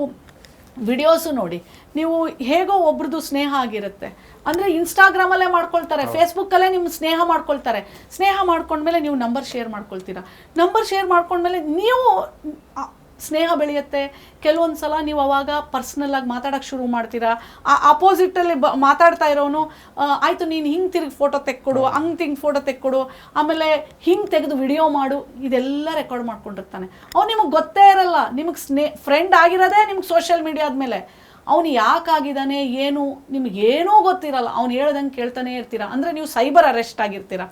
[SPEAKER 3] ವಿಡಿಯೋಸು ನೋಡಿ ನೀವು ಹೇಗೋ ಒಬ್ರದ್ದು ಸ್ನೇಹ ಆಗಿರುತ್ತೆ. ಅಂದರೆ ಇನ್ಸ್ಟಾಗ್ರಾಮಲ್ಲೇ ಮಾಡ್ಕೊಳ್ತಾರೆ ಫೇಸ್ಬುಕ್ಕಲ್ಲೇ ನಿಮ್ಮ ಸ್ನೇಹ ಮಾಡ್ಕೊಳ್ತಾರೆ. ಸ್ನೇಹ ಮಾಡ್ಕೊಂಡ್ಮೇಲೆ ನೀವು ನಂಬರ್ ಶೇರ್ ಮಾಡ್ಕೊಳ್ತೀರಾ. ನಂಬರ್ ಶೇರ್ ಮಾಡ್ಕೊಂಡ್ಮೇಲೆ ನೀವು ಸ್ನೇಹ ಬೆಳೆಯುತ್ತೆ. ಕೆಲವೊಂದು ಸಲ ನೀವು ಅವಾಗ ಪರ್ಸ್ನಲ್ಲಾಗಿ ಮಾತಾಡೋಕ್ಕೆ ಶುರು ಮಾಡ್ತೀರಾ. ಆ ಅಪೋಸಿಟಲ್ಲಿ ಬ ಮಾತಾಡ್ತಾ ಇರೋನು ಆಯಿತು ನೀನು ಹಿಂಗೆ ತಿರುಗಿ ಫೋಟೋ ತೆಕ್ಕೊಡು ಹಂಗೆ ತಿಂಗೆ ಫೋಟೋ ತೆಕ್ಕೊಡು ಆಮೇಲೆ ಹಿಂಗೆ ತೆಗೆದು ವಿಡಿಯೋ ಮಾಡು ಇದೆಲ್ಲ ರೆಕಾರ್ಡ್ ಮಾಡ್ಕೊಂಡಿರ್ತಾನೆ. ಅವ್ನು ನಿಮಗೆ ಗೊತ್ತೇ ಇರಲ್ಲ. ನಿಮಗೆ ಸ್ನೇ ಫ್ರೆಂಡ್ ಆಗಿರೋದೇ ನಿಮ್ಗೆ ಸೋಷಿಯಲ್ ಮೀಡಿಯಾದ ಮೇಲೆ ಅವನು ಯಾಕಾಗಿದ್ದಾನೆ ಏನು ನಿಮಗೇನೂ ಗೊತ್ತಿರಲ್ಲ. ಅವ್ನು ಹೇಳ್ದಂಗೆ ಕೇಳ್ತಾನೆ ಇರ್ತೀರ. ಅಂದರೆ ನೀವು ಸೈಬರ್ ಅರೆಸ್ಟ್ ಆಗಿರ್ತೀರ.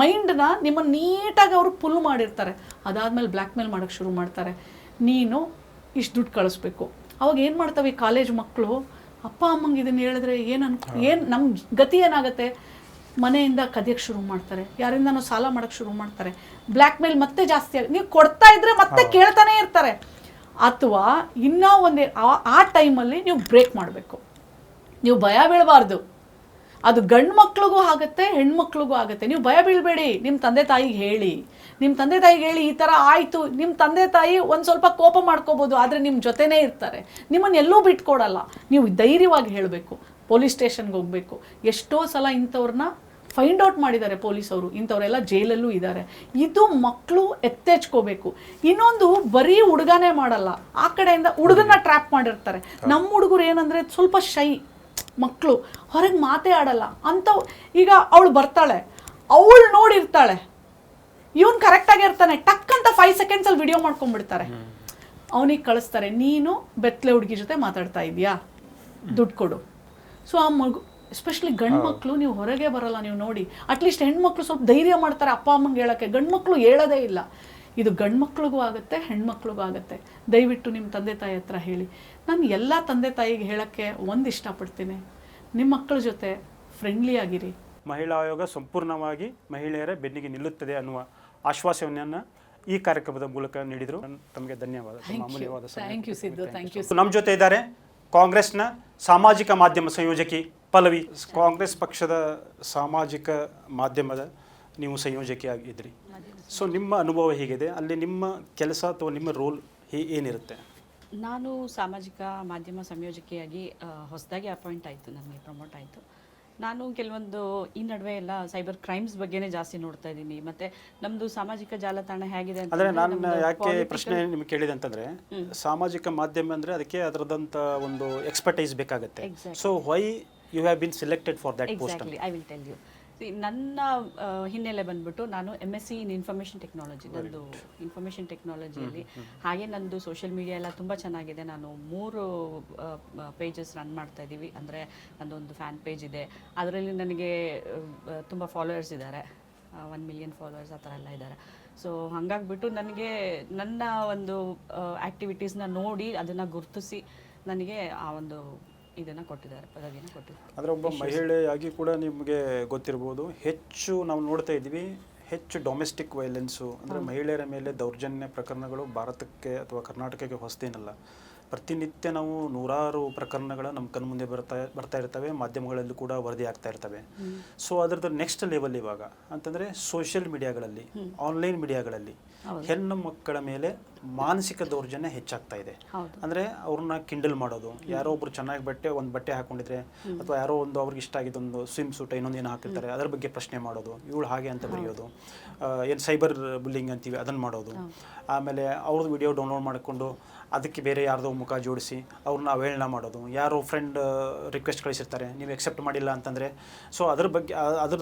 [SPEAKER 3] ಮೈಂಡನ್ನ ನಿಮ್ಮನ್ನು ನೀಟಾಗಿ ಅವರು ಪುಲ್ ಮಾಡಿರ್ತಾರೆ. ಅದಾದಮೇಲೆ ಬ್ಲ್ಯಾಕ್ ಮೇಲ್ ಮಾಡೋಕ್ಕೆ ಶುರು ಮಾಡ್ತಾರೆ. ನೀನು ಇಷ್ಟು ದುಡ್ಡು ಕಳಿಸ್ಬೇಕು. ಅವಾಗ ಏನು ಮಾಡ್ತವೆ ಈ ಕಾಲೇಜ್ ಮಕ್ಕಳು ಅಪ್ಪ ಅಮ್ಮಂಗೆ ಇದನ್ನು ಹೇಳಿದ್ರೆ ಏನು ಅನ್ಕೊ ಏನು ನಮ್ಮ ಗತಿ ಏನಾಗುತ್ತೆ? ಮನೆಯಿಂದ ಕದಿಯೋಕ್ಕೆ ಶುರು ಮಾಡ್ತಾರೆ. ಯಾರಿಂದನೂ ಸಾಲ ಮಾಡೋಕ್ಕೆ ಶುರು ಮಾಡ್ತಾರೆ. ಬ್ಲ್ಯಾಕ್ ಮೇಲ್ ಮತ್ತೆ ಜಾಸ್ತಿ ಆಗಿ ನೀವು ಕೊಡ್ತಾ ಇದ್ರೆ ಮತ್ತೆ ಕೇಳ್ತಾನೆ ಇರ್ತಾರೆ. ಅಥವಾ ಇನ್ನೂ ಒಂದು ಆ- ಟೈಮಲ್ಲಿ ನೀವು ಬ್ರೇಕ್ ಮಾಡಬೇಕು. ನೀವು ಭಯ ಬೀಳಬಾರ್ದು. ಅದು ಗಂಡು ಮಕ್ಳಿಗೂ ಆಗುತ್ತೆ, ಹೆಣ್ಮಕ್ಳಿಗೂ ಆಗುತ್ತೆ. ನೀವು ಭಯ ಬೀಳಬೇಡಿ. ನಿಮ್ಮ ತಂದೆ ತಾಯಿಗೆ ಹೇಳಿ. ನಿಮ್ಮ ತಂದೆ ತಾಯಿಗೆ ಹೇಳಿ, ಈ ಥರ ಆಯಿತು. ನಿಮ್ಮ ತಂದೆ ತಾಯಿ ಒಂದು ಸ್ವಲ್ಪ ಕೋಪ ಮಾಡ್ಕೋಬೋದು, ಆದರೆ ನಿಮ್ಮ ಜೊತೆನೇ ಇರ್ತಾರೆ. ನಿಮ್ಮನ್ನು ಎಲ್ಲೂ ಬಿಟ್ಕೊಡಲ್ಲ. ನೀವು ಧೈರ್ಯವಾಗಿ ಹೇಳಬೇಕು. ಪೊಲೀಸ್ ಸ್ಟೇಷನ್ಗೆ ಹೋಗಬೇಕು. ಎಷ್ಟೋ ಸಲ ಇಂಥವ್ರನ್ನ ಫೈಂಡ್ ಔಟ್ ಮಾಡಿದ್ದಾರೆ ಪೊಲೀಸವರು ಇಂಥವರೆಲ್ಲ ಜೈಲಲ್ಲೂ ಇದ್ದಾರೆ. ಇದು ಮಕ್ಕಳು ಎತ್ತೆಚ್ಕೋಬೇಕು. ಇನ್ನೊಂದು ಬರೀ ಹುಡುಗನೇ ಮಾಡಲ್ಲ ಆ ಕಡೆಯಿಂದ ಹುಡುಗನ ಟ್ರ್ಯಾಪ್ ಮಾಡಿರ್ತಾರೆ. ನಮ್ಮ ಹುಡುಗರು ಏನಂದರೆ ಸ್ವಲ್ಪ ಶೈ ಮಕ್ಕಳು ಹೊರಗೆ ಮಾತೇ ಆಡಲ್ಲ. ಅಂಥವು ಈಗ ಅವಳು ಬರ್ತಾಳೆ ಅವಳು ನೋಡಿರ್ತಾಳೆ ಇವನು ಕರೆಕ್ಟಾಗಿ ಇರ್ತಾನೆ ಟಕ್ ಅಂತ ಫೈವ್ ಸೆಕೆಂಡ್ಸಲ್ಲಿ ವಿಡಿಯೋ ಮಾಡ್ಕೊಂಡ್ಬಿಡ್ತಾರೆ. ಅವನಿಗೆ ಕಳಿಸ್ತಾರೆ ನೀನು ಬೆತ್ತಲೆ ಹುಡುಗಿ ಜೊತೆ ಮಾತಾಡ್ತಾ ಇದೀಯಾ ದುಡ್ಡು ಕೊಡು. ಸೊ ಆ ಮಗು ಎಸ್ಪೆಷಲಿ ಗಂಡು ಮಕ್ಕಳು ನೀವು ಹೊರಗೆ ಬರಲ್ಲ ನೀವು ನೋಡಿ. ಅಟ್ಲೀಸ್ಟ್ ಹೆಣ್ಮಕ್ಳು ಸ್ವಲ್ಪ ಧೈರ್ಯ ಮಾಡ್ತಾರೆ ಅಪ್ಪ ಅಮ್ಮಂಗೆ ಹೇಳೋಕ್ಕೆ. ಗಂಡು ಮಕ್ಕಳು ಹೇಳೋದೇ ಇಲ್ಲ. ಇದು ಗಂಡು ಮಕ್ಳಿಗೂ ಆಗುತ್ತೆ ಹೆಣ್ಮಕ್ಳಿಗೂ ಆಗುತ್ತೆ. ದಯವಿಟ್ಟು ನಿಮ್ಮ ತಂದೆ ತಾಯಿ ಹತ್ರ ಹೇಳಿ. ನಾನು ಎಲ್ಲ ತಂದೆ ತಾಯಿಗೆ ಹೇಳೋಕ್ಕೆ ಒಂದು ಇಷ್ಟಪಡ್ತೀನಿ. ನಿಮ್ಮ ಮಕ್ಕಳ ಜೊತೆ ಫ್ರೆಂಡ್ಲಿ ಆಗಿರಿ.
[SPEAKER 1] ಮಹಿಳಾ ಆಯೋಗ ಸಂಪೂರ್ಣವಾಗಿ ಮಹಿಳೆಯರ ಬೆನ್ನಿಗೆ ನಿಲ್ಲುತ್ತದೆ ಅನ್ನುವ ಆಶ್ವಾಸನೆಯನ್ನು ಈ ಕಾರ್ಯಕ್ರಮದ ಮೂಲಕ ನೀಡಿದರು. ತಮಗೆ ಧನ್ಯವಾದ. ನಮ್ಮ ಜೊತೆ ಇದ್ದಾರೆ ಕಾಂಗ್ರೆಸ್ನ ಸಾಮಾಜಿಕ ಮಾಧ್ಯಮ ಸಂಯೋಜಕಿ ಪಲ್ಲವಿ. ಕಾಂಗ್ರೆಸ್ ಪಕ್ಷದ ಸಾಮಾಜಿಕ ಮಾಧ್ಯಮದ ನೀವು ಸಂಯೋಜಕಿಯಾಗಿದ್ರಿ ಸೊ ನಿಮ್ಮ ಅನುಭವ ಹೇಗಿದೆ? ಅಲ್ಲಿ ನಿಮ್ಮ ಕೆಲಸ ಅಥವಾ ನಿಮ್ಮ ರೋಲ್ ಏನಿರುತ್ತೆ?
[SPEAKER 4] ನಾನು ಸಾಮಾಜಿಕ ಮಾಧ್ಯಮ ಸಂಯೋಜಕಿಯಾಗಿ ಹೊಸದಾಗಿ ಅಪಾಯಿಂಟ್ ಆಯಿತು ನನಗೆ ಪ್ರಮೋಟ್ ಆಯಿತು. ನಾನು ಕೆಲವೊಂದು ಈ ನಡುವೆ ಎಲ್ಲ ಸೈಬರ್ ಕ್ರೈಮ್ಸ್ ಬಗ್ಗೆನೇ ಜಾಸ್ತಿ ನೋಡ್ತಾ ಇದ್ದೀನಿ. ಮತ್ತೆ ನಮ್ದು ಸಾಮಾಜಿಕ ಜಾಲತಾಣ ಹೇಗಿದೆ
[SPEAKER 1] ಅಂದ್ರೆ ನಾನು ಯಾಕೆ ಪ್ರಶ್ನೆ ನಿಮ್ಗೆ ಕೇಳಿದೆ ಅಂತಂದ್ರೆ ಸಾಮಾಜಿಕ ಮಾಧ್ಯಮ ಅಂದ್ರೆ ಅದಕ್ಕೆ ಅದರದಂತ ಒಂದು ಎಕ್ಸ್ಪರ್ಟೈಸ್ ಬೇಕಾಗುತ್ತೆ. So why you have been selected for that post
[SPEAKER 4] I will tell you ನನ್ನ ಹಿನ್ನೆಲೆ ಬಂದ್ಬಿಟ್ಟು ನಾನು M S C in information technology ನಂದು ಇನ್ಫಾರ್ಮೇಷನ್ ಟೆಕ್ನಾಲಜಿಯಲ್ಲಿ ಹಾಗೆ ನಂದು ಸೋಷಿಯಲ್ ಮೀಡಿಯಾ ಎಲ್ಲ ತುಂಬ ಚೆನ್ನಾಗಿದೆ. ನಾನು ಮೂರು ಪೇಜಸ್ ರನ್ ಮಾಡ್ತಾ ಇದ್ದೀವಿ. ಅಂದರೆ ನಂದೊಂದು ಫ್ಯಾನ್ ಪೇಜ್ ಇದೆ. ಅದರಲ್ಲಿ ನನಗೆ ತುಂಬ ಫಾಲೋವರ್ಸ್ ಇದ್ದಾರೆ. ಒನ್ ಮಿಲಿಯನ್ ಫಾಲೋವರ್ಸ್ ಆ ಥರ ಎಲ್ಲ ಇದ್ದಾರೆ. ಸೊ ಹಾಗಾಗ್ಬಿಟ್ಟು ನನಗೆ ನನ್ನ ಒಂದು ಆ್ಯಕ್ಟಿವಿಟೀಸ್ನ ನೋಡಿ ಅದನ್ನು ಗುರುತಿಸಿ ನನಗೆ ಆ ಒಂದು ಇದನ್ನು ಕೊಟ್ಟಿದ್ದಾರೆ ಪದವಿಯನ್ನು ಕೊಟ್ಟಿದ್ದಾರೆ.
[SPEAKER 1] ಅಂದ್ರೆ ಒಬ್ಬ ಮಹಿಳೆಯಾಗಿ ಕೂಡ ನಿಮಗೆ ಗೊತ್ತಿರ್ಬೋದು. ಹೆಚ್ಚು ನಾವು ನೋಡ್ತಾ ಇದ್ವಿ ಹೆಚ್ಚು ಡೊಮೆಸ್ಟಿಕ್ ವೈಲೆನ್ಸು ಅಂದರೆ ಮಹಿಳೆಯರ ಮೇಲೆ ದೌರ್ಜನ್ಯ ಪ್ರಕರಣಗಳು ಭಾರತಕ್ಕೆ ಅಥವಾ ಕರ್ನಾಟಕಕ್ಕೆ ಹೊಸದೇನಲ್ಲ. ಪ್ರತಿನಿತ್ಯ ನಾವು ನೂರಾರು ಪ್ರಕರಣಗಳು ನಮ್ಮ ಕಣ್ಮುಂದೆ ಬರ್ತಾ ಬರ್ತಾ ಇರ್ತವೆ ಮಾಧ್ಯಮಗಳಲ್ಲೂ ಕೂಡ ವರದಿ ಆಗ್ತಾ ಇರ್ತವೆ. ಸೊ ಅದರದ್ದು ನೆಕ್ಸ್ಟ್ ಲೆವೆಲ್ ಇವಾಗ. ಅಂತಂದರೆ ಸೋಷಿಯಲ್ ಮೀಡಿಯಾಗಳಲ್ಲಿ ಆನ್ಲೈನ್ ಮೀಡಿಯಾಗಳಲ್ಲಿ ಹೆಣ್ಣು ಮಕ್ಕಳ ಮೇಲೆ ಮಾನಸಿಕ ದೌರ್ಜನ್ಯ ಹೆಚ್ಚಾಗ್ತಾ ಇದೆ. ಅಂದ್ರೆ ಅವ್ರನ್ನ ಕಿಂಡಲ್ ಮಾಡೋದು. ಯಾರೋ ಒಬ್ರು ಚೆನ್ನಾಗಿ ಬಟ್ಟೆ ಒಂದು ಬಟ್ಟೆ ಹಾಕೊಂಡಿದ್ರೆ ಅಥವಾ ಯಾರೋ ಒಂದು ಅವ್ರಿಗೆ ಇಷ್ಟ ಆಗಿದ್ದು ಒಂದು ಸ್ವಿಮ್ ಸೂಟ್ ಇನ್ನೊಂದು ಏನು ಹಾಕಿರ್ತಾರೆ ಅದರ ಬಗ್ಗೆ ಪ್ರಶ್ನೆ ಮಾಡೋದು. ಇವಳು ಹಾಗೆ ಅಂತ ಬರೆಯೋದು. ಏನು ಸೈಬರ್ ಬುಲ್ಲಿಂಗ್ ಅಂತೀವಿ ಅದನ್ನು ಮಾಡೋದು. ಆಮೇಲೆ ಅವ್ರದ್ದು ವಿಡಿಯೋ ಡೌನ್ಲೋಡ್ ಮಾಡಿಕೊಂಡು ಅದಕ್ಕೆ ಬೇರೆ ಯಾರ್ದೋ ಮುಖ ಜೋಡಿಸಿ ಅವ್ರನ್ನ ಅವಹೇಳನ ಮಾಡೋದು. ಯಾರು ಫ್ರೆಂಡ್ ರಿಕ್ವೆಸ್ಟ್ ಕಳಿಸಿರ್ತಾರೆ. ನೀವು ಎಕ್ಸೆಪ್ಟ್ ಮಾಡಿಲ್ಲ ಅಂತಂದರೆ ಸೊ ಅದ್ರ ಬಗ್ಗೆ ಅದ್ರ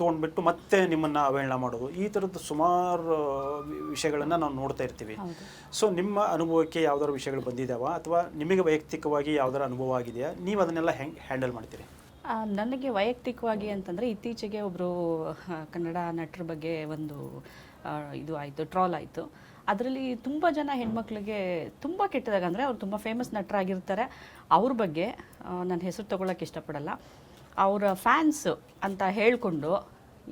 [SPEAKER 1] ತೊಗೊಂಡ್ಬಿಟ್ಟು ಮತ್ತೆ ನಿಮ್ಮನ್ನು ಅವಹೇಳನ ಮಾಡೋದು. ಈ ಥರದ್ದು ಸುಮಾರು ವಿಷಯಗಳನ್ನು ನಾವು ನೋಡ್ತಾ ಇರ್ತೀವಿ. ಸೊ ನಿಮ್ಮ ಅನುಭವಕ್ಕೆ ಯಾವ್ದಾದ್ರು ವಿಷಯಗಳು ಬಂದಿದ್ದಾವ ಅಥವಾ ನಿಮಗೆ ವೈಯಕ್ತಿಕವಾಗಿ ಯಾವ್ದಾರು ಅನುಭವ ಆಗಿದೆಯಾ? ನೀವು ಅದನ್ನೆಲ್ಲ ಹೆಂಗೆ ಹ್ಯಾಂಡಲ್ ಮಾಡ್ತೀರಿ?
[SPEAKER 4] ನನಗೆ ವೈಯಕ್ತಿಕವಾಗಿ ಅಂತಂದರೆ ಇತ್ತೀಚೆಗೆ ಒಬ್ಬರು ಕನ್ನಡ ನಟರ ಬಗ್ಗೆ ಒಂದು ಇದು ಆಯಿತು ಟ್ರಾಲ್ ಆಯಿತು. ಅದರಲ್ಲಿ ತುಂಬ ಜನ ಹೆಣ್ಮಕ್ಳಿಗೆ ತುಂಬ ಕೆಟ್ಟದಾಗ ಅಂದರೆ ಅವ್ರು ತುಂಬ ಫೇಮಸ್ ನಟರಾಗಿರ್ತಾರೆ. ಅವ್ರ ಬಗ್ಗೆ ನನ್ನ ಹೆಸರು ತೊಗೊಳಕ್ಕೆ ಇಷ್ಟಪಡಲ್ಲ. ಅವರ ಫ್ಯಾನ್ಸ್ ಅಂತ ಹೇಳಿಕೊಂಡು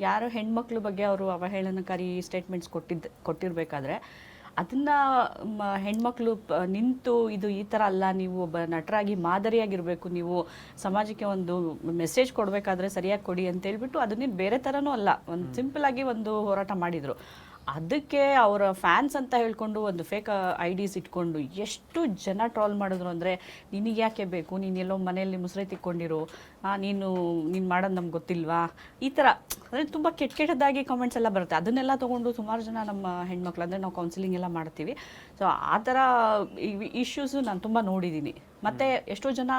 [SPEAKER 4] ಯಾರೋ ಹೆಣ್ಮಕ್ಳ ಬಗ್ಗೆ ಅವರು ಅವಹೇಳನಕಾರಿ ಸ್ಟೇಟ್ಮೆಂಟ್ಸ್ ಕೊಟ್ಟಿದ್ದ ಕೊಟ್ಟಿರಬೇಕಾದ್ರೆ ಅದನ್ನು ಹೆಣ್ಮಕ್ಳು ನಿಂತು ಇದು ಈ ಥರ ಅಲ್ಲ ನೀವು ಒಬ್ಬ ನಟರಾಗಿ ಮಾದರಿಯಾಗಿರಬೇಕು ನೀವು ಸಮಾಜಕ್ಕೆ ಒಂದು ಮೆಸೇಜ್ ಕೊಡಬೇಕಾದ್ರೆ ಸರಿಯಾಗಿ ಕೊಡಿ ಅಂತ ಹೇಳ್ಬಿಟ್ಟು ಅದನ್ನೇ ಬೇರೆ ಥರನೂ ಅಲ್ಲ. ಒಂದು ಸಿಂಪಲ್ ಆಗಿ ಒಂದು ಹೋರಾಟ ಮಾಡಿದರು. ಅದಕ್ಕೆ ಅವರ ಫ್ಯಾನ್ಸ್ ಅಂತ ಹೇಳ್ಕೊಂಡು ಒಂದು ಫೇಕ್ ಐ ಡಿಸ್ ಇಟ್ಕೊಂಡು ಎಷ್ಟು ಜನ ಟ್ರಾಲ್ ಮಾಡಿದ್ರು ಅಂದರೆ ನಿನಗೆ ಯಾಕೆ ಬೇಕು? ನೀನು ಎಲ್ಲೋ ಮನೆಯಲ್ಲಿ ಮುಸ್ರೆ ತಿಕ್ಕೊಂಡಿರು. ನೀನು ನೀನು ಮಾಡೋದು ನಮ್ಗೆ ಗೊತ್ತಿಲ್ವಾ? ಈ ಥರ ಅಂದರೆ ತುಂಬ ಕೆಟ್ಟ ಕೆಟ್ಟದಾಗಿ ಕಾಮೆಂಟ್ಸ್ ಎಲ್ಲ ಬರುತ್ತೆ. ಅದನ್ನೆಲ್ಲ ತೊಗೊಂಡು ಸುಮಾರು ಜನ ನಮ್ಮ ಹೆಣ್ಮಕ್ಳು ಅಂದರೆ ನಾವು ಕೌನ್ಸಿಲಿಂಗ್ ಎಲ್ಲ ಮಾಡ್ತೀವಿ. ಸೊ ಆ ಥರ ಇಶ್ಯೂಸು ನಾನು ತುಂಬ ನೋಡಿದ್ದೀನಿ ಮತ್ತು ಎಷ್ಟೋ ಜನ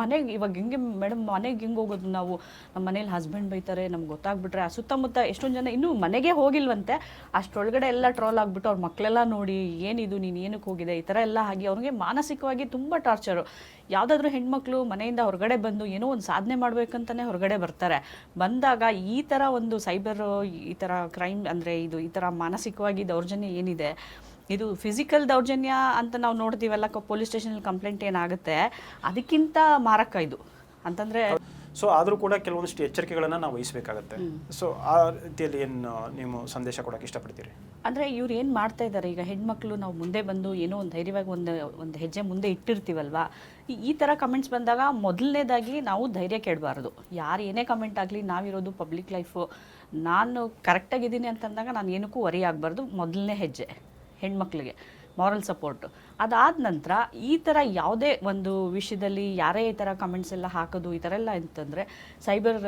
[SPEAKER 4] ಮನೆಗೆ ಇವಾಗ ಹೆಂಗೆ ಮೇಡಮ್ ಮನೆಗೆ ಹೆಂಗೆ ಹೋಗೋದು ನಾವು ನಮ್ಮ ಮನೇಲಿ ಹಸ್ಬೆಂಡ್ ಬೈತಾರೆ ನಮ್ಗೆ ಗೊತ್ತಾಗ್ಬಿಟ್ರೆ ಆ ಸುತ್ತಮುತ್ತ ಎಷ್ಟೊಂದು ಜನ ಇನ್ನೂ ಮನೆಗೆ ಹೋಗಿಲ್ವಂತೆ ಅಷ್ಟೊಳಗಡೆ ಎಲ್ಲ ಟ್ರೋಲ್ ಆಗಿಬಿಟ್ಟು ಅವ್ರ ಮಕ್ಕಳೆಲ್ಲ ನೋಡಿ ಏನಿದು ನೀನು ಏನಕ್ಕೆ ಹೋಗಿದೆ ಈ ಥರ ಎಲ್ಲ ಆಗಿ ಅವ್ರಿಗೆ ಮಾನಸಿಕವಾಗಿ ತುಂಬ ಟಾರ್ಚರು ಯಾವುದಾದ್ರೂ ಹೆಣ್ಮಕ್ಳು ಮನೆಯಿಂದ ಹೊರಗಡೆ ಬಂದು ಏನೋ ಒಂದು ಸಾಧನೆ ಮಾಡ್ಬೇಕಂತಾನೆ ಹೊರಗಡೆ ಬರ್ತಾರೆ. ಬಂದಾಗ ಈ ಥರ ಒಂದು ಸೈಬರ್ ಈ ಥರ ಕ್ರೈಮ್ ಅಂದರೆ ಇದು ಈ ಥರ ಮಾನಸಿಕವಾಗಿ ದೌರ್ಜನ್ಯ ಏನಿದೆ? ಇದು ಫಿಸಿಕಲ್ ದೌರ್ಜನ್ಯ ಅಂತ ನಾವು ನೋಡ್ತೀವಲ್ಲ ಪೊಲೀಸ್ ಸ್ಟೇಷನಲ್ಲಿ ಕಂಪ್ಲೇಂಟ್ ಏನಾಗುತ್ತೆ? ಅದಕ್ಕಿಂತ ಮಾರಕ ಇದು. ಅಂತಂದರೆ
[SPEAKER 1] ಸೊ ಆದರೂ ಕೂಡ ಕೆಲವೊಂದಿಷ್ಟು ಎಚ್ಚರಿಕೆಗಳನ್ನು ನಾವು ವಹಿಸಬೇಕಾಗತ್ತೆ. ಸೊ ಆ ರೀತಿಯಲ್ಲಿ ಏನು ನೀವು ಸಂದೇಶ ಕೊಡೋಕೆ ಇಷ್ಟಪಡ್ತೀರಿ?
[SPEAKER 4] ಅಂದರೆ ಇವ್ರು ಏನು ಮಾಡ್ತಾ ಇದ್ದಾರೆ ಈಗ ಹೆಣ್ಮಕ್ಳು ನಾವು ಮುಂದೆ ಬಂದು ಏನೋ ಒಂದು ಧೈರ್ಯವಾಗಿ ಒಂದು ಒಂದು ಹೆಜ್ಜೆ ಮುಂದೆ ಇಟ್ಟಿರ್ತೀವಲ್ವಾ? ಈ- ಥರ ಕಮೆಂಟ್ಸ್ ಬಂದಾಗ ಮೊದಲನೇದಾಗಿ ನಾವು ಧೈರ್ಯ ಕೆಡಬಾರ್ದು. ಯಾರು ಏನೇ ಕಮೆಂಟ್ ಆಗಲಿ, ನಾವಿರೋದು ಪಬ್ಲಿಕ್ ಲೈಫು ನಾನು ಕರೆಕ್ಟಾಗಿದ್ದೀನಿ ಅಂತಂದಾಗ ನಾನು ಏನಕ್ಕೂ ವರಿ ಆಗಬಾರ್ದು. ಮೊದಲನೇ ಹೆಜ್ಜೆ ಹೆಣ್ಮಕ್ಳಿಗೆ ಮಾರಲ್ ಸಪೋರ್ಟು ಅದಾದ ನಂತರ ಈ ಥರ ಯಾವುದೇ ಒಂದು ವಿಷಯದಲ್ಲಿ ಯಾರೇ ಈ ಥರ ಕಮೆಂಟ್ಸ್ ಎಲ್ಲ ಹಾಕೋದು, ಈ ಥರ ಎಲ್ಲ ಅಂತಂದರೆ ಸೈಬರ್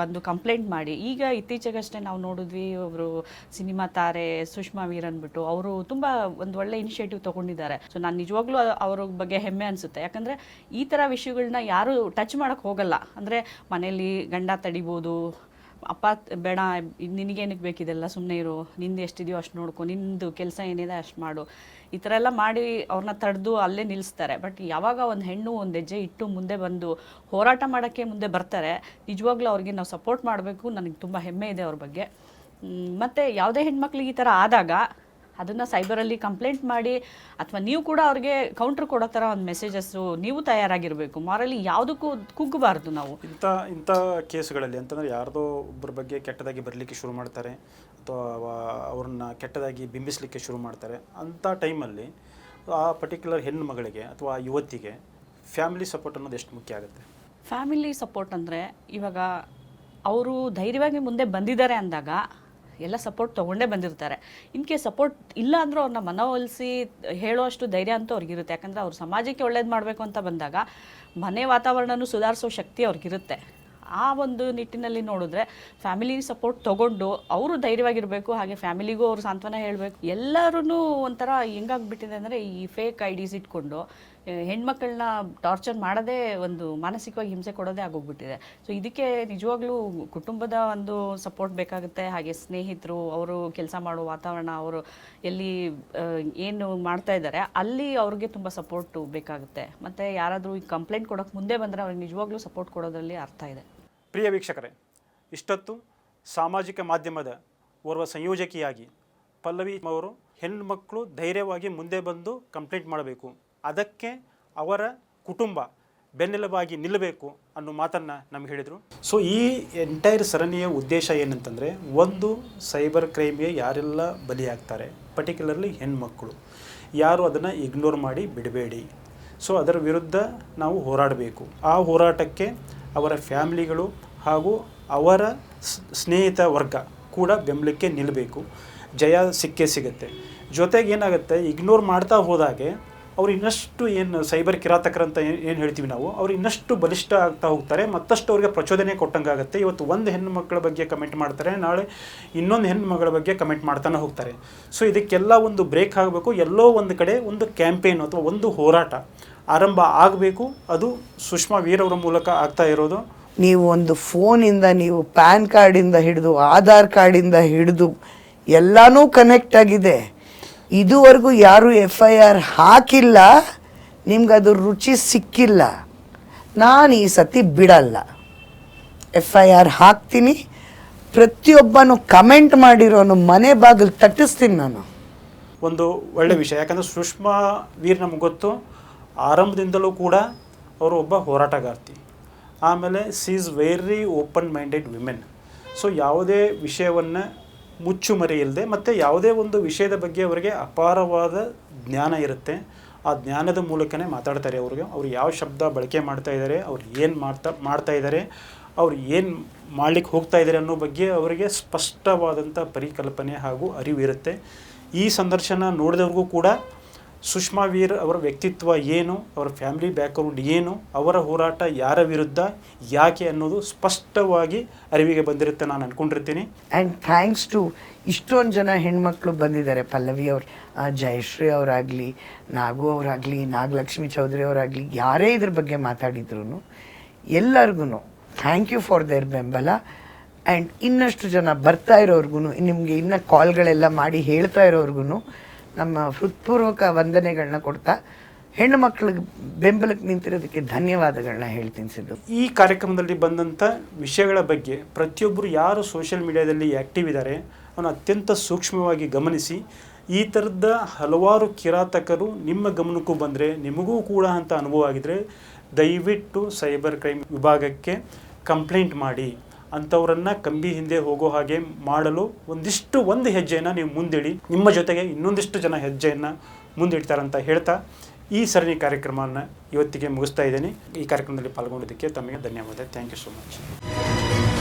[SPEAKER 4] ಬಂದು ಕಂಪ್ಲೇಂಟ್ ಮಾಡಿ. ಈಗ ಇತ್ತೀಚೆಗಷ್ಟೇ ನಾವು ನೋಡಿದ್ವಿ ಒಬ್ಬರು ಸಿನಿಮಾ ತಾರೆ ಸುಷ್ಮಾ ವೀರ್ ಅಂದ್ಬಿಟ್ಟು ಅವರು ತುಂಬ ಒಂದು ಒಳ್ಳೆ ಇನಿಷಿಯೇಟಿವ್ ತೊಗೊಂಡಿದ್ದಾರೆ. ಸೊ ನಾನು ನಿಜವಾಗ್ಲೂ ಅವ್ರ ಬಗ್ಗೆ ಹೆಮ್ಮೆ ಅನಿಸುತ್ತೆ. ಯಾಕಂದರೆ ಈ ಥರ ವಿಷಯಗಳನ್ನ ಯಾರೂ ಟಚ್ ಮಾಡೋಕ್ಕೆ ಹೋಗಲ್ಲ. ಅಂದರೆ ಮನೆಯಲ್ಲಿ ಗಂಡ ತಡಿಬೋದು ಅಪ್ಪ ಬೇಡ ನಿನಗೇನಕ್ಕೆ ಬೇಕಿದೆಲ್ಲ ಸುಮ್ಮನೆ ಇರು. ನಿಂದು ಎಷ್ಟಿದೆಯೋ ಅಷ್ಟು ನೋಡ್ಕೊ. ನಿಂದು ಕೆಲಸ ಏನಿದೆ ಅಷ್ಟು ಮಾಡು. ಈ ಥರ ಎಲ್ಲ ಮಾಡಿ ಅವ್ರನ್ನ ತಡೆದು ಅಲ್ಲೇ ನಿಲ್ಲಿಸ್ತಾರೆ ಬಟ್ ಯಾವಾಗ ಒಂದು ಹೆಣ್ಣು ಒಂದು ಹೆಜ್ಜೆ ಇಟ್ಟು ಮುಂದೆ ಬಂದು ಹೋರಾಟ ಮಾಡೋಕ್ಕೆ ಮುಂದೆ ಬರ್ತಾರೆ, ನಿಜವಾಗ್ಲೂ ಅವ್ರಿಗೆ ನಾವು ಸಪೋರ್ಟ್ ಮಾಡಬೇಕು. ನನಗೆ ತುಂಬ ಹೆಮ್ಮೆ ಇದೆ ಅವ್ರ ಬಗ್ಗೆ. ಮತ್ತು ಯಾವುದೇ ಹೆಣ್ಮಕ್ಳಿಗೆ ಈ ಥರ ಆದಾಗ ಅದನ್ನು ಸೈಬರಲ್ಲಿ ಕಂಪ್ಲೇಂಟ್ ಮಾಡಿ ಅಥವಾ ನೀವು ಕೂಡ ಅವ್ರಿಗೆ ಕೌಂಟ್ರ್ ಕೊಡೋ ಥರ ಒಂದು ಮೆಸೇಜಸ್ಸು ನೀವು ತಯಾರಾಗಿರಬೇಕು. ಮಾರಲಿ ಯಾವುದಕ್ಕೂ ಕುಗ್ಗಬಾರ್ದು ನಾವು.
[SPEAKER 1] ಇಂಥ ಇಂಥ ಕೇಸುಗಳಲ್ಲಿ ಅಂತಂದರೆ ಯಾರ್ದೋ ಒಬ್ಬರ ಬಗ್ಗೆ ಕೆಟ್ಟದಾಗಿ ಬರಲಿಕ್ಕೆ ಶುರು ಮಾಡ್ತಾರೆ ಅಥವಾ ಅವ್ರನ್ನ ಕೆಟ್ಟದಾಗಿ ಬಿಂಬಿಸಲಿಕ್ಕೆ ಶುರು ಮಾಡ್ತಾರೆ. ಅಂಥ ಟೈಮಲ್ಲಿ ಆ ಪರ್ಟಿಕ್ಯುಲರ್ ಹೆಣ್ಣು ಮಗಳಿಗೆ ಅಥವಾ ಆ ಯುವತಿಗೆ ಫ್ಯಾಮಿಲಿ ಸಪೋರ್ಟ್ ಅನ್ನೋದು ಎಷ್ಟು ಮುಖ್ಯ ಆಗುತ್ತೆ?
[SPEAKER 4] ಫ್ಯಾಮಿಲಿ ಸಪೋರ್ಟ್ ಅಂದರೆ ಇವಾಗ ಅವರು ಧೈರ್ಯವಾಗಿ ಮುಂದೆ ಬಂದಿದ್ದಾರೆ ಅಂದಾಗ ಎಲ್ಲ ಸಪೋರ್ಟ್ ತೊಗೊಂಡೇ ಬಂದಿರ್ತಾರೆ. ಇನ್ ಕೇಸ್ ಸಪೋರ್ಟ್ ಇಲ್ಲ ಅಂದರೂ ಅವ್ರನ್ನ ಮನವೊಲಿಸಿ ಹೇಳೋ ಅಷ್ಟು ಧೈರ್ಯ ಅಂತೂ ಅವ್ರಿಗಿರುತ್ತೆ. ಯಾಕಂದರೆ ಅವ್ರು ಸಮಾಜಕ್ಕೆ ಒಳ್ಳೇದು ಮಾಡಬೇಕು ಅಂತ ಬಂದಾಗ ಮನೆ ವಾತಾವರಣನೂ ಸುಧಾರಿಸೋ ಶಕ್ತಿ ಅವ್ರಿಗಿರುತ್ತೆ. ಆ ಒಂದು ನಿಟ್ಟಿನಲ್ಲಿ ನೋಡಿದ್ರೆ ಫ್ಯಾಮಿಲಿ ಸಪೋರ್ಟ್ ತಗೊಂಡು ಅವರು ಧೈರ್ಯವಾಗಿರಬೇಕು, ಹಾಗೆ ಫ್ಯಾಮಿಲಿಗೂ ಅವ್ರ ಸಾಂತ್ವನ ಹೇಳಬೇಕು. ಎಲ್ಲರೂ ಒಂಥರ ಹೆಂಗಾಗ್ಬಿಟ್ಟಿದೆ ಅಂದರೆ ಈ ಫೇಕ್ ಐ ಡಿಸ್ ಇಟ್ಕೊಂಡು ಹೆಣ್ಮಕ್ಳನ್ನ ಟಾರ್ಚರ್ ಮಾಡೋದೇ ಒಂದು ಮಾನಸಿಕವಾಗಿ ಹಿಂಸೆ ಕೊಡೋದೇ ಆಗೋಗ್ಬಿಟ್ಟಿದೆ. ಸೊ ಇದಕ್ಕೆ ನಿಜವಾಗ್ಲೂ ಕುಟುಂಬದ ಒಂದು ಸಪೋರ್ಟ್ ಬೇಕಾಗುತ್ತೆ. ಹಾಗೆ ಸ್ನೇಹಿತರು, ಅವರು ಕೆಲಸ ಮಾಡೋ ವಾತಾವರಣ, ಅವರು ಎಲ್ಲಿ ಏನು ಮಾಡ್ತಾ ಇದ್ದಾರೆ, ಅಲ್ಲಿ ಅವ್ರಿಗೆ ತುಂಬ ಸಪೋರ್ಟು ಬೇಕಾಗುತ್ತೆ. ಮತ್ತು ಯಾರಾದರೂ ಈ ಕಂಪ್ಲೇಂಟ್ ಕೊಡೋಕ್ಕೆ ಮುಂದೆ ಬಂದರೆ ಅವ್ರಿಗೆ ನಿಜವಾಗ್ಲೂ ಸಪೋರ್ಟ್ ಕೊಡೋದ್ರಲ್ಲಿ ಅರ್ಥ ಇದೆ.
[SPEAKER 1] ಪ್ರಿಯ ವೀಕ್ಷಕರೇ, ಇಷ್ಟೊತ್ತು ಸಾಮಾಜಿಕ ಮಾಧ್ಯಮದ ಓರ್ವ ಸಂಯೋಜಕಿಯಾಗಿ ಪಲ್ಲವಿ ಅವರು ಹೆಣ್ಣು ಮಕ್ಕಳು ಧೈರ್ಯವಾಗಿ ಮುಂದೆ ಬಂದು ಕಂಪ್ಲೇಂಟ್ ಮಾಡಬೇಕು. ಅದಕ್ಕೆ ಅವರ ಕುಟುಂಬ ಬೆನ್ನೆಲುಬಾಗಿ ನಿಲ್ಲಬೇಕು ಅನ್ನೋ ಮಾತನ್ನು ನಮ್ಗೆ ಹೇಳಿದರು. ಸೊ ಈ ಎಂಟೈರ್ ಸರಣಿಯ ಉದ್ದೇಶ ಏನಂತಂದರೆ, ಒಂದು ಸೈಬರ್ ಕ್ರೈಮ್ಗೆ ಯಾರೆಲ್ಲ ಬಲಿಯಾಗ್ತಾರೆ ಪರ್ಟಿಕ್ಯುಲರ್ಲಿ ಹೆಣ್ಮಕ್ಕಳು ಯಾರು ಅದನ್ನು ಇಗ್ನೋರ್ ಮಾಡಿ ಬಿಡಬೇಡಿ. ಸೊ ಅದರ ವಿರುದ್ಧ ನಾವು ಹೋರಾಡಬೇಕು. ಆ ಹೋರಾಟಕ್ಕೆ ಅವರ ಫ್ಯಾಮಿಲಿಗಳು ಹಾಗೂ ಅವರ ಸ್ನೇಹಿತ ವರ್ಗ ಕೂಡ ಬೆಂಬಲಕ್ಕೆ ನಿಲ್ಲಬೇಕು ಜಯ ಸಿಕ್ಕೇ ಸಿಗುತ್ತೆ. ಜೊತೆಗೆ ಏನಾಗುತ್ತೆ ಇಗ್ನೋರ್ ಮಾಡ್ತಾ ಹೋದಾಗೆ ಅವ್ರು ಇನ್ನಷ್ಟು ಏನು ಸೈಬರ್ ಕಿರಾತಕರಂತ ಏನು ಹೇಳ್ತೀವಿ ನಾವು, ಅವ್ರು ಇನ್ನಷ್ಟು ಬಲಿಷ್ಠ ಆಗ್ತಾ ಹೋಗ್ತಾರೆ, ಮತ್ತಷ್ಟು ಅವ್ರಿಗೆ ಪ್ರಚೋದನೆ ಕೊಟ್ಟಂಗಾಗುತ್ತೆ. ಇವತ್ತು ಒಂದು ಹೆಣ್ಣು ಮಕ್ಕಳ ಬಗ್ಗೆ ಕಮೆಂಟ್ ಮಾಡ್ತಾರೆ, ನಾಳೆ ಇನ್ನೊಂದು ಹೆಣ್ಣು ಬಗ್ಗೆ ಕಮೆಂಟ್ ಮಾಡ್ತಾನೆ ಹೋಗ್ತಾರೆ. ಸೊ ಇದಕ್ಕೆಲ್ಲ ಒಂದು ಬ್ರೇಕ್ ಆಗಬೇಕು. ಎಲ್ಲೋ ಒಂದು ಕಡೆ ಒಂದು ಕ್ಯಾಂಪೇನ್ ಅಥವಾ ಒಂದು ಹೋರಾಟ ಆರಂಭ ಆಗಬೇಕು. ಅದು ಸುಷ್ಮಾ ವೀರ್ ಅವರ ಮೂಲಕ ಆಗ್ತಾ ಇರೋದು.
[SPEAKER 5] ನೀವು ಒಂದು ಫೋನಿಂದ, ನೀವು ಪ್ಯಾನ್ ಕಾರ್ಡಿಂದ ಹಿಡಿದು, ಆಧಾರ್ ಕಾರ್ಡಿಂದ ಹಿಡಿದು ಎಲ್ಲನೂ ಕನೆಕ್ಟ್ ಆಗಿದೆ. ಇದುವರೆಗೂ ಯಾರು ಎಫ್ ಐ ಆರ್ ಹಾಕಿಲ್ಲ ನಿಮ್ಗೆ ಅದು ರುಚಿ ಸಿಕ್ಕಿಲ್ಲ. ನಾನು ಈ ಸತಿ ಬಿಡಲ್ಲ. ಎಫ್ ಐ ಆರ್ ಹಾಕ್ತೀನಿ. ಪ್ರತಿಯೊಬ್ಬನು ಕಮೆಂಟ್ ಮಾಡಿರೋನು ಮನೆ ಬಾಗಿಲು ತಟ್ಟಿಸ್ತೀನಿ ನಾನು.
[SPEAKER 1] ಒಂದು ಒಳ್ಳೆ ವಿಷಯ, ಯಾಕಂದರೆ ಸುಷ್ಮಾ ವೀರ್ ನಮ್ಗೆ ಗೊತ್ತು, ಆರಂಭದಿಂದಲೂ ಕೂಡ ಅವರು ಒಬ್ಬ ಹೋರಾಟಗಾರ್ತಿ. ಆಮೇಲೆ she is very open minded women so ಯಾವುದೇ ವಿಷಯವನ್ನು ಮುಚ್ಚುಮರೆಯಿಲ್ಲದೆ ಮತ್ತು ಯಾವುದೇ ಒಂದು ವಿಷಯದ ಬಗ್ಗೆ ಅವರಿಗೆ ಅಪಾರವಾದ ಜ್ಞಾನ ಇರುತ್ತೆ, ಆ ಜ್ಞಾನದ ಮೂಲಕನೇ ಮಾತಾಡ್ತಾರೆ ಅವ್ರಿಗೆ. ಅವ್ರು ಯಾವ ಶಬ್ದ ಬಳಕೆ ಮಾಡ್ತಾ ಇದ್ದಾರೆ, ಅವ್ರು ಏನು ಮಾಡ್ತಾ ಮಾಡ್ತಾ ಇದ್ದಾರೆ, ಅವ್ರು ಏನು ಮಾಡಲಿಕ್ಕೆ ಹೋಗ್ತಾ ಇದ್ದಾರೆ ಅನ್ನೋ ಬಗ್ಗೆ ಅವರಿಗೆ ಸ್ಪಷ್ಟವಾದಂಥ ಪರಿಕಲ್ಪನೆ ಹಾಗೂ ಅರಿವು ಇರುತ್ತೆ ಈ ಸಂದರ್ಶನ ನೋಡಿದವ್ರಿಗೂ ಕೂಡ ಸುಷ್ಮಾ ವೀರ್ ಅವರ ವ್ಯಕ್ತಿತ್ವ ಏನು, ಅವರ ಫ್ಯಾಮಿಲಿ ಬ್ಯಾಕ್ಗ್ರೌಂಡ್ ಏನು, ಅವರ ಹೋರಾಟ ಯಾರ ವಿರುದ್ಧ, ಯಾಕೆ ಅನ್ನೋದು ಸ್ಪಷ್ಟವಾಗಿ ಅರಿವಿಗೆ ಬಂದಿರುತ್ತೆ ನಾನು ಅಂದ್ಕೊಂಡಿರ್ತೀನಿ
[SPEAKER 5] ಆ್ಯಂಡ್ ಥ್ಯಾಂಕ್ಸ್ ಟು ಇಷ್ಟೊಂದು ಜನ ಹೆಣ್ಮಕ್ಳು ಬಂದಿದ್ದಾರೆ, ಪಲ್ಲವಿ ಅವ್ರು ಜಯಶ್ರೀ ಅವರಾಗಲಿ, ನಾಗು ಅವರಾಗಲಿ, ನಾಗಲಕ್ಷ್ಮಿ ಚೌಧರಿ ಅವರಾಗಲಿ, ಯಾರೇ ಇದ್ರ ಬಗ್ಗೆ ಮಾತಾಡಿದ್ರು ಎಲ್ಲರಿಗೂ ಥ್ಯಾಂಕ್ ಯು ಫಾರ್ ದೇರ್ ಬೆಂಬಲ. ಆ್ಯಂಡ್ ಇನ್ನಷ್ಟು ಜನ ಬರ್ತಾ ಇರೋರ್ಗು ನಿಮಗೆ ಇನ್ನು ಕಾಲ್ಗಳೆಲ್ಲ ಮಾಡಿ ಹೇಳ್ತಾ ಇರೋರ್ಗು ನಮ್ಮ ಹೃತ್ಪೂರ್ವಕ ವಂದನೆಗಳನ್ನ ಕೊಡ್ತಾ ಹೆಣ್ಣು ಮಕ್ಳಿಗೆ ಬೆಂಬಲಕ್ಕೆ ನಿಂತಿರೋದಕ್ಕೆ ಧನ್ಯವಾದಗಳನ್ನ ಹೇಳ್ತೀನಿ ಸಿದ್ದು.
[SPEAKER 1] ಈ ಕಾರ್ಯಕ್ರಮದಲ್ಲಿ ಬಂದಂಥ ವಿಷಯಗಳ ಬಗ್ಗೆ ಪ್ರತಿಯೊಬ್ಬರು ಯಾರು ಸೋಷಿಯಲ್ ಮೀಡಿಯಾದಲ್ಲಿ ಆ್ಯಕ್ಟಿವ್ ಇದ್ದಾರೆ ಅವನು ಅತ್ಯಂತ ಸೂಕ್ಷ್ಮವಾಗಿ ಗಮನಿಸಿ. ಈ ಥರದ ಹಲವಾರು ಕಿರಾತಕರು ನಿಮ್ಮ ಗಮನಕ್ಕೂ ಬಂದರೆ ನಿಮಗೂ ಕೂಡ ಅಂತ ಅನುಭವ ಆಗಿದ್ರೆ ದಯವಿಟ್ಟು ಸೈಬರ್ ಕ್ರೈಮ್ ವಿಭಾಗಕ್ಕೆ ಕಂಪ್ಲೇಂಟ್ ಮಾಡಿ. ಅಂಥವರನ್ನು ಕಂಬಿ ಹಿಂದೆ ಹೋಗೋ ಹಾಗೆ ಮಾಡಲು ಒಂದಿಷ್ಟು ಒಂದು ಹೆಜ್ಜೆಯನ್ನು ನೀವು ಮುಂದಿಡಿ. ನಿಮ್ಮ ಜೊತೆಗೆ ಇನ್ನೊಂದಿಷ್ಟು ಜನ ಹೆಜ್ಜೆಯನ್ನು ಮುಂದಿಡ್ತಾರಂತ ಹೇಳ್ತಾ ಈ ಸರಣಿ ಕಾರ್ಯಕ್ರಮವನ್ನು ಇವತ್ತಿಗೆ ಮುಗಿಸ್ತಾ ಇದ್ದೀನಿ. ಈ ಕಾರ್ಯಕ್ರಮದಲ್ಲಿ ಪಾಲ್ಗೊಂಡಿದ್ದಕ್ಕೆ ತಮಗೆ ಧನ್ಯವಾದ. Thank you so much